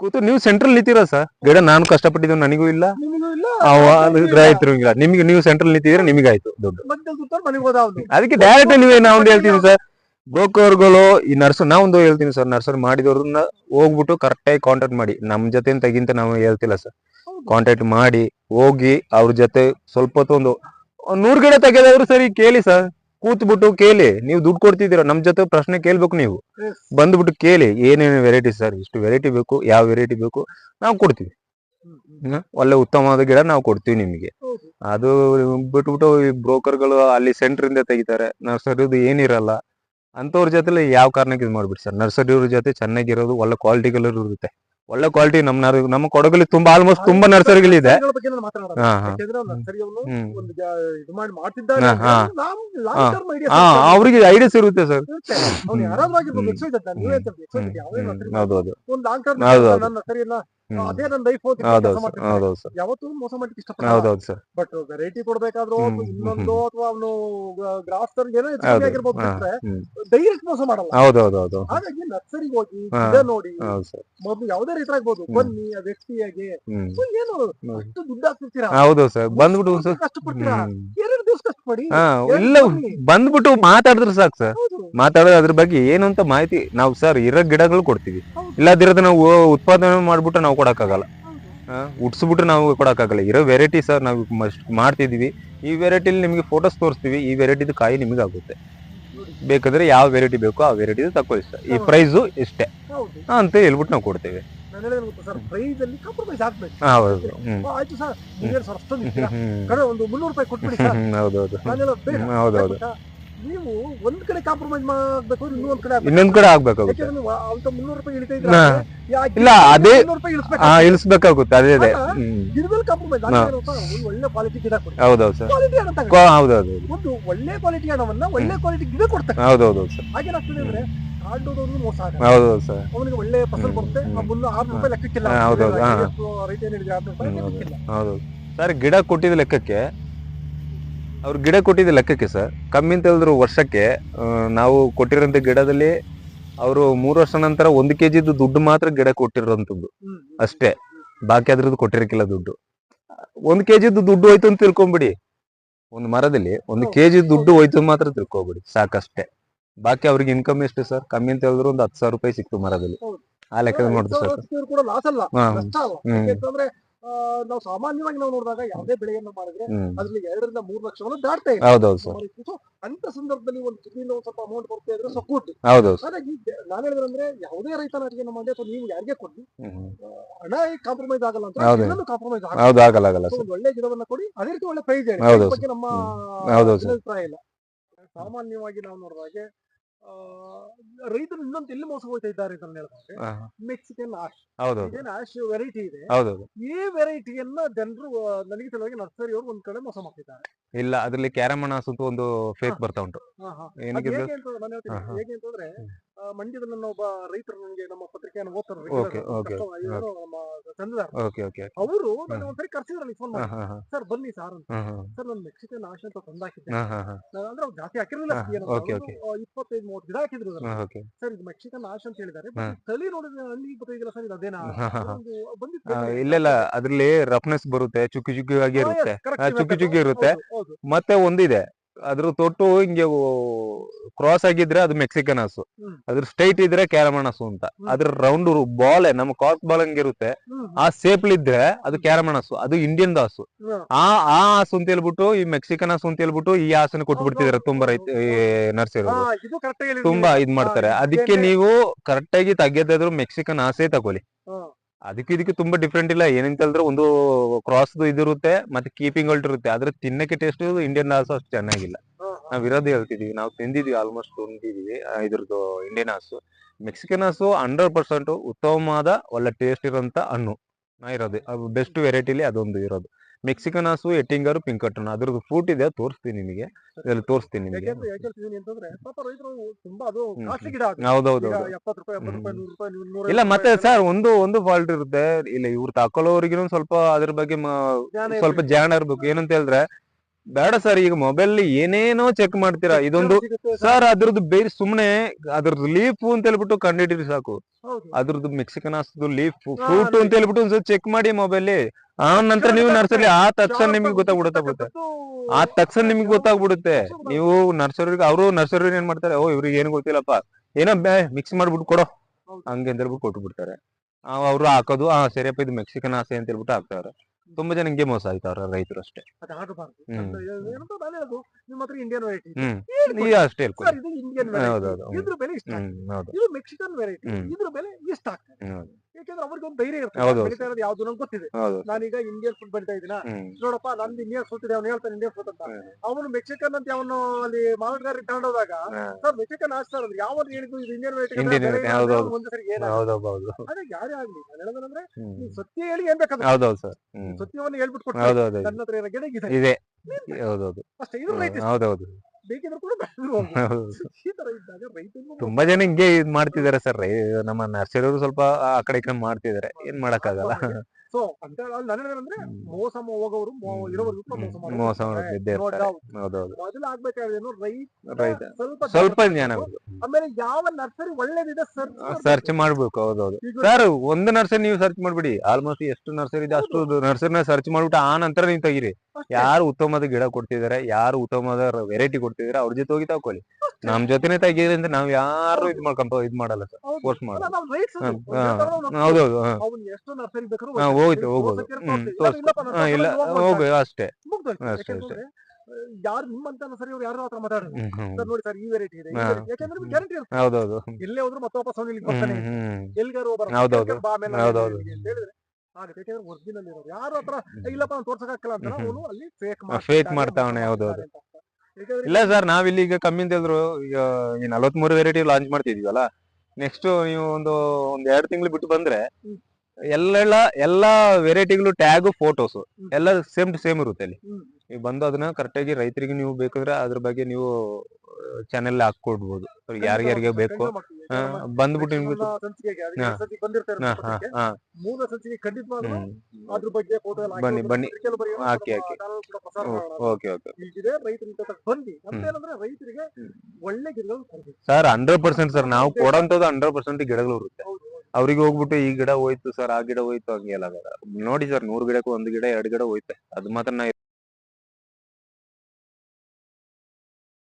ಕೂತು ನೀವು ಸೆಂಟ್ರಲ್ ನಿಂತೀರಾ ಸರ್ ಗಿಡ ನಾನು ಕಷ್ಟಪಟ್ಟಿದ್ದು ನನಗೂ ಇಲ್ಲ. ರೈತರು ಇಲ್ಲ. ನಿಮ್ಗೆ ನೀವು ಸೆಂಟ್ರಲ್ ನಿಂತಿದ್ರೆ ನಿಮಗಾಯ್ತು. ದುಡ್ಡು ಅದಕ್ಕೆ ಡೈರೆಕ್ಟ್ ನೀವೇ ನಾವು ಒಂದು ಹೇಳ್ತೀನಿ ಸರ್ ಬ್ರೋಕರ್ಗಳು ಈ ನರ್ಸ್ ನಾ ಒಂದು ಹೇಳ್ತೀನಿ ಸರ್ ನರ್ಸರಿ ಮಾಡಿದವ್ರನ್ನ ಹೋಗ್ಬಿಟ್ಟು ಕರೆಕ್ಟಾಗಿ ಕಾಂಟ್ಯಾಕ್ಟ್ ಮಾಡಿ. ನಮ್ ಜೊತೆ ತೆಗಿಂತ ನಾವು ಹೇಳ್ತಿಲ್ಲ ಸರ್. ಕಾಂಟ್ಯಾಕ್ಟ್ ಮಾಡಿ ಹೋಗಿ ಅವ್ರ ಜೊತೆ ಸ್ವಲ್ಪ ಹೊತ್ತು ಒಂದು ನೂರ್ ಗಿಡ ತೆಗೆದವ್ರು ಸರಿ ಕೇಳಿ ಸರ್. ಕೂತ್ಬಿಟ್ಟು ಕೇಳಿ. ನೀವು ದುಡ್ಡು ಕೊಡ್ತಿದ್ದೀರಾ? ನಮ್ ಜೊತೆ ಪ್ರಶ್ನೆ ಕೇಳ್ಬೇಕು ನೀವು. ಬಂದ್ಬಿಟ್ಟು ಕೇಳಿ. ಏನೇನು ವೆರೈಟಿ ಸರ್? ಇಷ್ಟು ವೆರೈಟಿ ಬೇಕು ಯಾವ ವೆರೈಟಿ ಬೇಕು ನಾವು ಕೊಡ್ತೀವಿ? ಒಳ್ಳೆ ಉತ್ತಮವಾದ ಗಿಡ ನಾವು ಕೊಡ್ತೀವಿ ನಿಮಗೆ. ಅದು ಬಿಟ್ಬಿಟ್ಟು ಈ ಬ್ರೋಕರ್ಗಳು ಅಲ್ಲಿ ಸೆಂಟರ್ ಇಂದ ತೆಗಿತಾರೆ. ನರ್ಸರಿದು ಏನಿರಲ್ಲ. ಅಂತವ್ರ ಜೊತೆ ಯಾವ ಕಾರಣಕ್ಕೆ ಇದು ಮಾಡ್ಬಿಡಿ ಸರ್ ನರ್ಸರಿ ಅವ್ರ ಜೊತೆ ಚೆನ್ನಾಗಿರೋದು ಒಳ್ಳೆ ಕ್ವಾಲಿಟಿಗಳು ಇರುತ್ತೆ ಒಳ್ಳೆ ಕ್ವಾಲಿಟಿ ನಮ್ಮ ನರ್- ನಮ್ಮ ಕೊಡಗಲ್ಲಿ ತುಂಬಾ ಆಲ್ಮೋಸ್ಟ್ ತುಂಬಾ ನರ್ಸರಿಗಳಿದೆ ಇದೆ ಬಗ್ಗೆ ನಾನು ಮಾತನಾಡೋದು. ಹಾ ಹಾ ಯಾಕೆಂದ್ರೆ ಅವ್ನು ನರ್ಸರಿ ಹ್ಮ್ ಒಂದು ಜಾ- ಇದು ಮಾಡಿ ಮಾಡ್ತಿದ್ದಾನೆ ಹಾ, ಹಾ. ಅಂದ್ರೆ ನಾವು long ಹಾ. term ideas ಹಾ ಇರ್ತವೆ. ಅವ್ರಿಗೆ ಐಡಿಯಾಸ್ ಇರುತ್ತೆ ಸರ್ ಇರುತ್ತೆ. ಅವ್ನು ಯಾರಾದ್ರೂ ಆಗಿರ್ಬೋದು, ಹ್ಮ್. XYZ, ನಾನು ನೀವೇ ಹೇಳ್ತಾರೆ, XYZ, ಯಾವುದೇ ನರ್ಸರಿ ಹೌದು ಹೌದು ಒಂದು ಹೌದು, ಹೌದು. ನನ್ನ ನರ್ಸರಿಯನ್ನ ಹ್ಮ್. ಅದೇ ನನ್ನ ಲೈಫ್ ಯಾವತ್ತೂ ಮೋಸ ಮಾಡ್ಲಿಕ್ಕೆ ಇಷ್ಟಪಡಲ್ಲ. ಹೌದೌದು ಸರ್. ಬಟ್ ವೆರೈಟಿ ಕೊಡ್ಬೇಕಾದ್ರೂ ಇನ್ನೊಂದು ಅಥವಾ ಅವನು ಗ್ರಾಹಕರಿಗೆ ಏನೋ ಹೆಚ್ಚು ಹೌದು. ಆಗಿರ್ಬೋದು ಹಾ, ಬಿಟ್ರೆ ಹ್ಮ್. ಡೈರೆಕ್ಟ್ ಮೋಸ ಮಾಡಲ್ಲ. ಹೌದೌದು ಹೌದು ಹಾಗಾಗಿ ನರ್ಸರಿಗೆ ಹೋಗಿ ಹಾ. ಗಿಡ ನೋಡಿ ಹೌದು ಸರ್. ಮೊದ್ಲು ಯಾವುದೇ ರೈತರಾಗ್ಬೋದು ಹ್ಮ್. ಬನ್ನಿ ಆ ವ್ಯಕ್ತಿಯಾಗಿ. ಹ್ಮ್. ಸೊ ಏನು ಹ್ಮ್. ಅಷ್ಟು ದುಡ್ಡು ಹಾಕ್ತಿರ್ತೀರಾ? ಹೌದು ಸರ್. ಬಂದ್ಬಿಟ್ಟು ಒಂದ್ ಸ್ವಲ್ಪ ಕಷ್ಟ ಪಡ್ತೀರಾ ಹ್ಮ್. ಎರಡು ದಿವಸ ಕಷ್ಟಪಡಿ. ಹಾ ಇಲ್ಲ ಬನ್ನಿ. ಬಂದ್ಬಿಟ್ಟು ಮಾತಾಡಿದ್ರೆ ಸಾಕು ಸರ್. ಮಾತಾಡೋದ್ರ ಮಾತಾಡೋದು ಅದ್ರ ಬಗ್ಗೆ ಏನು ಅಂತ ಮಾಹಿತಿ ನಾವು ಸರ್ ಇರೋ ಗಿಡಗಳು ಕೊಡ್ತೀವಿ. ಹೌದು. ಇಲ್ಲದಿರೋದು ನಾವು ಉತ್ಪಾದನೆ ಮಾಡಿಬಿಟ್ಟು ನಾವು ಕೊಡೋಕ್ಕಾಗಲ್ಲ. ಉಟ್ಸ್ಬಿಟ್ಟು ನಾವು ಕೊಡೋಕ್ಕಾಗಲ್ಲ. ಇರೋ ವೆರೈಟಿ ಸರ್ ನಾವು ಮಸ್ಟ್ ಮಾಡ್ತಿದೀವಿ ಈ ವೆರೈಟಿಲಿ ನಿಮಗೆ ಫೋಟೋಸ್ ತೋರಿಸ್ತೀವಿ. ಈ ವೆರೈಟಿದು ಕಾಯಿ ನಿಮಗೆ ಆಗುತ್ತೆ. ಬೇಕಾದ್ರೆ ಯಾವ ವೆರೈಟಿ ಬೇಕೋ ಆ ವೆರೈಟಿದು ತಕೊಳ್ಳಿ ಸರ್. ಈ ಹೌದು. ಪ್ರೈಸು ಇಷ್ಟೇ. ಹೌದು. ಅಂತ ಹೇಳ್ಬಿಟ್ಟು ನಾವು ಕೊಡ್ತೇವೆ. ನಾನು ಹೌದೌದು ಗೊತ್ತಾ ಸರ್? ಪ್ರೈಸ್ ಅಲ್ಲಿ ಕಾಂಪ್ರಮೈಸ್ ಆಗ್ಬೇಕು. ಹಾ, ಹೌದು. ಮುನ್ನೂರು? ನೀವು ಒಂದ್ ಕಡೆ ಕಾಂಪ್ರಮೈಸ್ ಮಾಡ್ಬೇಕು ಇನ್ನೊಂದ್ ಕಡೆ ಆಗ್ಬೇಕು. ಇನ್ನೊಂದ್ ಕಡೆ ಆಗ್ಬೇಕಾಗುತ್ತೆ. ಯಾಕೆಂದ್ರೆ ನೀವು ಅಂತ ಮುನ್ನೂರು ರೂಪಾಯಿ ಇಳಿತಾ ಹಾ. ಇದ್ರೆ ಇಲ್ಲ, ಅದೇ- ಮುನ್ನೂರು ರೂಪಾಯಿ ಇಳಿಸ್ಬೇಕು ಹಾ ಇಳಿಸ್ಬೇಕಾಗುತ್ತೆ. ಅದೇ ಅದೇ. ಹ್ಮ್. ಗಿಡದಲ್ಲಿ ಕಾಂಪ್ರಮೈಸ್ ಹಾ. ಒಂದು ಒಳ್ಳೆ ಕ್ವಾಲಿಟಿ ಗಿಡ ಕೊಡಿ. ಹೌದೌದು ಸರ್. ಕ್ವಾಲಿಟಿ ಹಣ ತಗೊಳ್ಳಿ. ಹೌದೌದು ಒಂದು ಒಳ್ಳೆ ಕ್ವಾಲಿಟಿ ಹಣವನ್ನ ಒಳ್ಳೆ ಕ್ವಾಲಿಟಿ ಗಿಡ ಕೊಡ್ತಾರೆ. ಹೌದೌದು ಸರ್. ಹಾಗೇನಾಗ್ತದೆ ಅಂದ್ರೆ ಕಾಂಡೋದವ್ರಿಗೂ ಮೋಸ ಆಗಲ್ಲ ಹೌದು ಸರ್. ಅವನಿಗೆ ಒಳ್ಳೆ ಫಸಲ್ ಬರುತ್ತೆ. ಆ ಹ್ಮ್. ಆರು ರೂಪಾಯಿ ಲೆಕ್ಕಕ್ಕಿಲ್ಲ. ಹಾ, ಹೌದೌದು, ಹಾ. ರೈತ ಏನ್ ಹೇಳಿದ್ರೆ ಆರ್ನೂರು ರೂಪಾಯಿ ಲೆಕ್ಕಕ್ಕಿಲ್ಲ. ಹೌದು. ಸರ್ ಗಿಡ ಕೊಟ್ಟಿದ್ದ ಲೆಕ್ಕಕ್ಕೆ ಅವ್ರು ಗಿಡ ಕೊಟ್ಟಿದ್ದ ಲೆಕ್ಕಕ್ಕೆ ಸರ್. ಕಮ್ಮಿ ಅಂತ ಹೇಳಿದ್ರು ವರ್ಷಕ್ಕೆ ಆ, ನಾವು ಕೊಟ್ಟಿರೋಂಥ ಗಿಡದಲ್ಲಿ ಅವರು ಮೂರು ವರ್ಷ ನಂತರ ಒಂದು ಕೆ ಜಿದು ದುಡ್ಡು ಮಾತ್ರ ಗಿಡ ಕೊಟ್ಟಿರೋಂಥದ್ದು. ಅಷ್ಟೇ. ಬಾಕಿ ಅದ್ರದ್ದು ಕೊಟ್ಟಿರಕ್ಕಿಲ್ಲ ದುಡ್ಡು. ಒಂದು ಕೆ ಜಿದು ದುಡ್ಡು ಹೋಯ್ತು ಅಂತ ತಿಳ್ಕೊಂಬಿಡಿ. ಒಂದು ಮರದಲ್ಲಿ ಒಂದು ಕೆ ಜಿ ದುಡ್ಡು. ಹೋಯ್ತು ಅಂತ ಮಾತ್ರ ತಿಳ್ಕೊಬಿಡಿ. ಸಾಕಷ್ಟೇ. ಬಾಕಿ ಅವ್ರಿಗೆ ಇನ್ಕಮ್ ಎಷ್ಟು ಸರ್? ಕಮ್ಮಿ ಅಂತ ಹೇಳಿದ್ರು ಒಂದು ಹತ್ತು ಸಾವಿರ ರೂಪಾಯಿ ಸಿಕ್ತು ಮರದಲ್ಲಿ. ಹೌದು. ಆ ಲೆಕ್ಕದಲ್ಲಿ ನೋಡಿದ್ರು ಸರ್ ಹ್ಮ್ ಕೂಡ ಲಾಸ್ ಅಲ್ಲ. ಹಾ. ನಷ್ಟ ಅಲ್ಲ ಹ್ಮ್. ಯಾಕೆಂತಂದ್ರೆ ನಾವು ಸಾಮಾನ್ಯವಾಗಿ ನಾವು ನೋಡಿದಾಗ ಯಾವುದೇ ಬೆಳೆಯನ್ನು ಮಾಡಿದ್ರೆ ಅದ್ರಲ್ಲಿ ಎರಡರಿಂದ ಮೂರು ಲಕ್ಷವನ್ನು ದಾಟ್ತಾ ಹೌದೌದು ಸರ್. ಅಂತ ಸಂದರ್ಭದಲ್ಲಿ ಒಂದು ಕಿಡ್ನಿಯಿಂದ ಒಂದು ಸ್ವಲ್ಪ ಅಮೌಂಟ್ ಬರ್ತಾ ಇದ್ರೆ ಸೊ ಗುಡ್ ಹೌದೌದು ಸರ್. ಹಾಗಾಗಿ ನಾನು ಹೇಳಿದ್ರೆ ಯಾವುದೇ ರೈತನ ಅಡಿಗೆ ಮಾಡಿ ಅಥವಾ ನೀವು ಯಾರಿಗೆ ಕೊಡಿ ಹಣ ಕಾಂಪ್ರಮೈಸ್ ಆಗಲ್ಲ ಅಂತ. ಕಾಂಪ್ರಮೈಸ್ ಆಗಲ್ಲ. ಹೌದು ಆಗಲ್ಲ ಆಗಲ್ಲ ಸರ್. ಒಳ್ಳೆ ಗಿಡವನ್ನ ಕೊಡಿ ಅದೇ ರೀತಿ ಒಳ್ಳೆ ಪ್ರೈಸ್ ಬಗ್ಗೆ ನಮ್ಮ. ಅಭಿಪ್ರಾಯ ಇಲ್ಲ. ಸಾಮಾನ್ಯವಾಗಿ ನಾವು ನೋಡಿದಾಗೆ ರೈತರು ಇನ್ನೊಂದು ಎಲ್ಲಿ ಮೋಸ ಹೋಗ್ತಾ ಇದ್ದಾರೆ ಅಂತ ಹೇಳಿದ್ರೆ ಹಾ, Mexican ash. Mexican ash variety ಇದೆ. ಈ ವೆರೈಟಿಯನ್ನ ಜನರು ನನಗೆ ಸಲುವಾಗಿ ನರ್ಸರಿ ಅವರು ಒಂದ್ ಕಡೆ ಮೋಸ ಮಾಡ್ತಿದ್ದಾರೆ. ಇಲ್ಲ ಅದ್ರಲ್ಲಿ ಕ್ಯಾರಮಣ ಅಂತ ಒಂದು ಫೇಕ್ ಬರ್ತಾ ಉಂಟು. ಹೇಗೆ ಅಂತಂದ್ರೆ ಹ್ಮ್. ಆ, ಮಂಡ್ಯದ ನನ್ನ ಒಬ್ಬ ರೈತರು ನನಗೆ ನಮ್ಮ ಪತ್ರಿಕೆಯನ್ನು ಓದ್ತಾರೆ ನಮ್ಮ ಓಕೆ ಓಕೆ ಅವರು ನನ್ನ ಒಂದ್ಸರಿ ಕರ್ಸಿದ್ರಲ್ಲಿ ಫೋನ್ ಮಾಡಿ. ಸರ್ ಬನ್ನಿ ಸರ್ ಅಂತ. ಸರ್ ನನ್ನ ಮೆಕ್ಸಿಕನ್ ಆಶೆ ಅಂತ ತಂದಾಕಿದ್ದೆ. ನಾನು ಅಂದ್ರೆ ಅವ್ರು ಜಾಸ್ತಿ ಹಾಕಿರ್ಲಿಲ್ಲ ಹಾ, okay. ಆ, ಇಪ್ಪತ್ತೈದು ಮೂವತ್ತು ಗಿಡ ಹಾಕಿದ್ರು ಓಕೆ. ಸರ್ ಇದು ಮೆಕ್ಸಿಕನ್ ಆಶ್ ಅಂತ ಹೇಳಿದ್ದಾರೆ. ಹಾ. ತಳಿ ನೋಡಿದ್ರೆ ಅಲ್ಲಿ ಗೊತ್ತಾಗಿಲ್ಲ ಸರ್ ಇದು ಅದೇನಾ? ಹಾ, ಹಾ, ಹಾ. ಒಂದು ಬಂದಿತ್ತು ಇಲ್ಲ ಇಲ್ಲ ಅದ್ರಲ್ಲಿ ರಫ್ನೆಸ್ ಬರುತ್ತೆ ಚುಕ್ಕಿ ಚುಕ್ಕಿ ಆಗಿರುತ್ತೆ ಆ, ಚುಕ್ಕಿ ಚುಕ್ಕಿ ಇರುತ್ತೆ. ಹೌದು. ಮತ್ತೆ ಒಂದಿದೆ. ಅದ್ರ ತೊಟ್ಟು ಹಿಂಗೆ ಕ್ರಾಸ್ ಆಗಿದ್ರೆ ಅದು ಮೆಕ್ಸಿಕನ್ ಹಸು ಅದ್ರ ಸ್ಟ್ರೈಟ್ ಇದ್ರೆ ಕ್ಯಾರಮನ್ ಹಸು ಅಂತ. ಅದ್ರ ರೌಂಡ್ ಬಾಲ್ ನಮ್ಮ ಕಾರ್ಕ್ ಬಾಲ್ ಹಂಗಿರುತ್ತೆ ಆ ಸೇಪ್ ಇದ್ರೆ ಅದು ಕ್ಯಾರಮನ್ ಹಸು ಅದು ಇಂಡಿಯನ್ ಹಸು ಆ ಆ ಹಸು ಅಂತ ಹೇಳ್ಬಿಟ್ಟು ಈ ಮೆಕ್ಸಿಕನ್ ಹಸು ಅಂತ ಹೇಳ್ಬಿಟ್ಟು ಈ ಹಾಸನ ಕೊಟ್ಬಿಡ್ತಿದಾರೆ ತುಂಬಾ ರೈತ ನರ್ಸರಿ ತುಂಬಾ ಇದ್ ಮಾಡ್ತಾರೆ. ಅದಕ್ಕೆ ನೀವು ಕರೆಕ್ಟ್ ಆಗಿ ತೆಗೆಯೋದಾದ್ರು ಮೆಕ್ಸಿಕನ್ ಆಸೆ ತಗೊಳ್ಳಿ. ಅದಕ್ಕೆ ಇದಕ್ಕೆ ತುಂಬಾ ಡಿಫ್ರೆಂಟ್ ಇಲ್ಲ. ಏನಂತ ಹೇಳಿದ್ರೆ ಒಂದು ಕ್ರಾಸ್ ಇದಿರುತ್ತೆ ಮತ್ತೆ ಕೀಪಿಂಗ್ ಅಲ್ಟ್ ಇರುತ್ತೆ. ಆದ್ರೆ ತಿನ್ನಕ್ಕೆ ಟೇಸ್ಟ್ ಇಂಡಿಯನ್ ಹಾಸು ಅಷ್ಟು ಚೆನ್ನಾಗಿಲ್ಲ. ನಾವ್ ಇರೋದು ಹೇಳ್ತಿದೀವಿ. ನಾವು ತಿಂದಿದೀವಿ ಆಲ್ಮೋಸ್ಟ್ ತಿಂದಿದೀವಿ ಇದ್ರದ್ದು ಇಂಡಿಯನ್ ಹಾಸು ಮೆಕ್ಸಿಕನ್ ಹಾಸು ಹಂಡ್ರೆಡ್ ಪರ್ಸೆಂಟ್ ಉತ್ತಮವಾದ ಒಳ್ಳೆ ಟೇಸ್ಟ್ ಇರೋಂತ ಹಣ್ಣು. ನಾ ಇರೋದು. ಅದು ಬೆಸ್ಟ್ ವೆರೈಟಿಲಿ ಅದೊಂದು ಇರೋದು. ಮೆಕ್ಸಿಕನ್ ಹಸು ಎಟ್ಟಿಂಗರು ಪಿಂಕಟ್ಟನು ಅದ್ರದ್ದು ಫ್ರೂಟ್ ಇದೆ ತೋರಿಸ್ತೀನಿ ನಿಮಗೆ ಇದ್ರಲ್ಲಿ ತೋರಿಸ್ತೀನಿ ನಿಮಗೆ ಯಾಕೆಂದ್ರೆ ಯಾಕೆ ಹೇಳ್ತಿದೀನಿ ಅಂತಂದ್ರೆ ಪಾಪ ರೈತರು ತುಂಬಾ ಅದು ಹ್ಮ್, ಕಾಸ್ಟ್ಲಿ ಹ್ಮ್. ಗಿಡ ಅದು. ಹೌದೌದು ಈಗ ಎಪ್ಪತ್ತು ರೂಪಾಯಿ ಎಂಬತ್ತು ರೂಪಾಯಿ ನೂರು ರೂಪಾಯಿ ನೂರ- ಇಲ್ಲ ಮತ್ತೆ ಸರ್ ಒಂದು ಒಂದು ಫಾಲ್ಟ್ ಇರುತ್ತೆ ಇಲ್ಲ ಇವ್ರು ತಕೊಳ್ಳೋರಿಗೂ ಸ್ವಲ್ಪ ಅದ್ರ ಬಗ್ಗೆ ಮ- ಸ್ವಲ್ಪ. ಜಾಣ ಇರ್ಬೇಕು ಏನಂತ ಹೇಳಿದ್ರೆ ಬೇಡ ಸರ್ ಈಗ ಮೊಬೈಲ್ ಏನೇನೋ ಚೆಕ್ ಮಾಡ್ತೀರಾ? ಇದೊಂದು ಸರ್. ಅದ್ರದ್ದು ಬೇರೆ ಸುಮ್ನೆ ಅದ್ರದ್ದು ಲೀಫ್ ಅಂತ ಹೇಳ್ಬಿಟ್ಟು ಕಂಡಿಡಿರಿ ಸಾಕು. ಅದ್ರದ್ದು ಮೆಕ್ಸಿಕನ್ ಹಾಸ್ದು ಲೀಫ್ ಫ್ರೂಟ್. ಅಂತ ಹೇಳ್ಬಿಟ್ಟು ಒಂದ್ಸಲ ಚೆಕ್ ಮಾಡಿ ಮೊಬೈಲ್ ಆ ನಂತರ ನೀವು ನರ್ಸರಿ ಆ ತಕ್ಷಣ ನಿಮ್ಗೆ ಗೊತ್ತಾಗ್ಬಿಡುತ್ತೆ ಗೊತ್ತೆ? ಆ ತಕ್ಷಣ ನಿಮ್ಗೆ ಗೊತ್ತಾಗ್ಬಿಡುತ್ತೆ. ನೀವು ನರ್ಸರಿಗೆ ಅವರು ನರ್ಸರಿ ಏನ್ ಮಾಡ್ತಾರೆ? ಓ ಇವ್ರಿಗೆ ಏನು ಗೊತ್ತಿಲ್ಲಪ್ಪ. ಏನೋ ಮಿಕ್ಸ್ ಮಾಡ್ಬಿಟ್ಟು ಕೊಡೋ. ಹಂಗೆ ಅಂತ ಹೇಳ್ಬಿಟ್ಟು ಕೊಟ್ಟು ಬಿಡ್ತಾರೆ ಅವ್ರು ಹಾಕೋದು ಆ ಸರಿಯಪ್ಪ ಇದು ಮೆಕ್ಸಿಕನ್ ಆಸೆ ಅಂತ ಹೇಳ್ಬಿಟ್ಟು ಹಾಕ್ತಾರೆ. ತುಂಬಾ ಜನಕ್ಕೆ ಮೋಸ ಮೋಸ ಅವ್ರ ರೈತರು ಅಷ್ಟೇ. ಅದು ಆಗಬಾರ್ದು. ಅಂತ ಏನಂತ ನಾನು ಹೇಳೋದು ನಿಮ್ಮ ಹತ್ರ ಇಂಡಿಯನ್ ವೆರೈಟಿ ಅಷ್ಟೇ ಸರ್ ಇದು ಇಂಡಿಯನ್ ವೆರೈಟಿ. ಇದ್ರ ಬೆಲೆ ಇಷ್ಟ ಇದು ಮೆಕ್ಸಿಕನ್ ವೆರೈಟಿ. ಇದ್ರ ಬೆಲೆ ಇಷ್ಟ ಆಗ್ತದೆ. ಯಾಕಂದ್ರೆ ಅವ್ರಿಗೆ ಒಂದು ಧೈರ್ಯ ಇರ್ತದೆ ಬೆಳೀತಾ ಇರೋದು ಯಾವ್ದು ನಂಗೆ ಗೊತ್ತಿದೆ. ನಾನೀಗ ಇಂಡಿಯನ್ ಫುಡ್ ಬೆಳಿತಾ ಇದ್ದೀನ? ನೋಡಪ್ಪ ನಂದು ಇಂಡಿಯನ್ ಫುಡ್ ಇದೆ ಅವ್ನು ಹೇಳ್ತಾನೆ ಇಂಡಿಯನ್ ಫುಡ್ ಅಂತ. ಅವನು ಮೆಕ್ಸಿಕನ್ ಅಂತ ಅವನು ಅಲ್ಲಿ ಮಾರಾಟಗಾರರಿಗೆ ತಗೊಂಡೋದಾಗ ಹೋದಾಗ ಸರ್ ಮೆಕ್ಸಿಕನ್ ಆಸ್ತಾರ ಅಂದ್ರೆ ಯಾವ ಹೇಳಿದ್ದು ಇದು ಇಂಡಿಯನ್ ವೆರೈಟಿ. ಒಂದು ಸರಿ ಹಾಗಾಗಿ ಯಾರೇ ಆಗ್ಲಿ ನಾನು ಹೇಳೋದಂದ್ರೆ ಸತ್ಯ ಹೇಳಿ ಏನ್ ಬೇಕಾದ್ರೆ. ಸತ್ಯವನ್ನು ಹೇಳ್ಬಿಟ್ಟು ನನ್ನ ಹತ್ರ ಇದೆ. ಹೌದೌದು. ಅಷ್ಟೇ ಇದು ರೈತ. ಹೌದೌದು. ಬೇಕಿದ್ರೆ ಕೂಡ ಬೆಳೆದ್ರು ಹೌದು. ಈ ತರ ಇದ್ದಾಗ ರೈತನಿಗೂ ತುಂಬಾ ಜನ ಹಿಂಗೆ ಇದ್ ಮಾಡ್ತಿದಾರೆ ಸರ್. ನಮ್ಮ ನರ್ಸರಿಯವರು ಸ್ವಲ್ಪ ಆ ಕಡೆ ಈ ಕಡೆ ಮಾಡ್ತಿದಾರೆ ಏನ್ ಮಾಡಕ್ಕಾಗಲ್ಲ. ಸೊ ಅಂತ ಹೇಳಿ ನನ್ನ ಅಂದ್ರೆ ಹ್ಮ್. ಮೋಸ ಹೋಗೋರು ಮೋ- ಇರೋವರೆಗೂ ಕೂಡ ಮೋಸ ಮಾಡೋರು ಮೋಸ ಇರ್ತಾರೆ. ಮಾಡೋರು ಇದ್ದೇ No ಇರ್ತಾರೆ. doubt. ಹೌದೌದು. ಮೊದಲು ಆಗ್ಬೇಕಾದೇನು ರೈತ ರೈತ. ಸ್ವಲ್ಪ ಜ್ಞಾನ ಬೇಕು. ಆಮೇಲೆ ಯಾವ ನರ್ಸರಿ ಒಳ್ಳೇದಿದೆ ಸರ್ ಸರ್ಚ್ ಮಾಡ್ಬೇಕು. ಹೌದೌದು. ಸರ್ ಒಂದು ನರ್ಸರಿ ನೀವು ಸರ್ಚ್ ಮಾಡ್ಬಿಡಿ. ಆಲ್ಮೋಸ್ಟ್ ಎಷ್ಟು ನರ್ಸರಿ ಇದೆ ಅಷ್ಟು ನರ್ಸರಿನ ಸರ್ಚ್ ಮಾಡ್ಬಿಟ್ಟು ಆ ನಂತರ ನೀವು ತೆಗೀರಿ. ಯಾರು ಉತ್ತಮವಾದ ಗಿಡ ಕೊಡ್ತಿದಾರೆ ಯಾರು ಉತ್ತಮವಾದ ವೆರೈಟಿ ಕೊಡ್ತಿದಾರೆ ಅವ್ರ ಜೊತೆ ಹೋಗಿ ತಗೊಳ್ಳಿ. ನಮ್ ಜೊತೆನೆ ಅಂತ ನಾವ್ ಯಾರು ಇದ್ ಮಾಡ್ಕೊಂತ ಇದ್ ಮಾಡಲ್ಲ ಸರ್. ಫೋರ್ಸ್ ಮಾಡಲ್ಲ. ಹೌದೌದು ಹಾ. ಅವ್ನು ಎಷ್ಟು ನರ್ಸರಿ ಬೇಕಾದ್ರೂ ಹಾ, ಹೋಗ್ತಾನೆ. ಹೋಗ್ಬೋದು. ಹ್ಮ್ ಇಲ್ಲ ಹೋಗ ಅಷ್ಟೇ. ಅಷ್ಟೇ. ಅಷ್ಟೇ, ಯಾರು ನಿಮ್ಮಂತ ಸರಿ ಅವ್ರು ಯಾರು ಹತ್ರ ಮಾತಾಡಿದ್ರು ಸರ್ ನೋಡಿ ಸರ್ ಈ ವೆರೈಟಿ ಇದೆ ಯಾಕಂದ್ರೆ ಗ್ಯಾರಂಟಿ ಇರುತ್ತೆ. ಹೌದೌದು ಎಲ್ಲೇ ಹೋದ್ರು ಮತ್ತೆ ವಾಪಸ್ ಇಲ್ಲಿಗೆ ಬರ್ತಾನೆ ಎಲ್ಲಿಗಾರು. ಬಾ ಆಮೇಲೆ ಹೇಳಿದ್ರೆ ಆಗುತ್ತೆ ಯಾಕಂದ್ರೆ ಒರಿಜಿನಲ್ ಇರೋರು. ಯಾರು ಹತ್ರ ಇಲ್ಲಪ್ಪ ನಾನು ಅಂತ. ಅವನು ಅಲ್ಲಿ ಫೇಕ್ fake ಹೌದು ಹೌದು ಇಲ್ಲ ಸರ್ ನಾವಿಲ್ಲಿ ಇಲ್ಲಿ ಈಗ ಕಮ್ಮಿ ಅಂತ ಹೇಳಿದ್ರು ಈಗ ಈ ನಲವತ್ಮೂರು ವೆರೈಟಿ ಲಾಂಚ್ ಮಾಡ್ತಿದೀವಲ್ಲ ನೆಕ್ಸ್ಟ್ ನೀವು ಒಂದು ಒಂದ್ ಎರಡು ತಿಂಗಳು ಬಿಟ್ಟು ಬಂದ್ರೆ ಎಲ್ಲ ಎಲ್ಲಾ ವೆರೈಟಿಗಳು ಟ್ಯಾಗ್ ಫೋಟೋಸ್ ಎಲ್ಲ ಸೇಮ್ ಟು ಸೇಮ್ ಇರುತ್ತೆ ಅಲ್ಲಿ. ನೀವು ಬಂದು ಅದನ್ನ ಕರೆಕ್ಟ್ ಆಗಿ ರೈತರಿಗೆ ನೀವು ಬೇಕಂದ್ರೆ ಅದ್ರ ಬಗ್ಗೆ ನೀವು ಚಾನೆಲ್ ಹಾಕೊಡ್ಬೋದು ಯಾರಿಗ್ಯಾರಿಗೆ ಬೇಕು. ಬಂದ್ಬಿಟ್ಟು ನಿಮ್ಗೆ. ಮೂಲ ಸಂಚಿಕೆ ಖಂಡಿತವಾಗ್ಲೂ. ಅದ್ರ ಬಗ್ಗೆ ಫೋಟೋ ಎಲ್ಲ ಬನ್ನಿ, ಬನ್ನಿ. ಹಾಕಿ, ಹಾಕಿ. ಹಾಕಿ ಓಕೆ ಓಕೆ. ಈಗಿದೆ ರೈತರ ಜೊತೆ ಬನ್ನಿ. ಏನಂದ್ರೆ ರೈತರಿಗೆ ಒಳ್ಳೆ ಗಿಡಗಳು ಸರ್ ಹಂಡ್ರೆಡ್ ಪರ್ಸೆಂಟ್ ಸರ್. ನಾವು ಕೊಡೋಂಥದ್ದು ಹಂಡ್ರೆಡ್ ಪರ್ಸೆಂಟ್ ಗಿಡಗಳು ಇರುತ್ತೆ. ಅವ್ರಿಗೆ ಹೋಗ್ಬಿಟ್ಟು ಈ ಗಿಡ ಹೋಯ್ತು ಸರ್ ಆ ಗಿಡ ಹೋಯ್ತು ಹಂಗೆಲ್ಲ ನೋಡಿ ಸರ್ ನೂರ್ ಗಿಡಕ್ಕೂ ಒಂದ್ ಗಿಡ ಎರಡ್ ಗಿಡ ಹೋಯ್ತೆ. ಅದ್ ಮಾತ್ರ ನಾ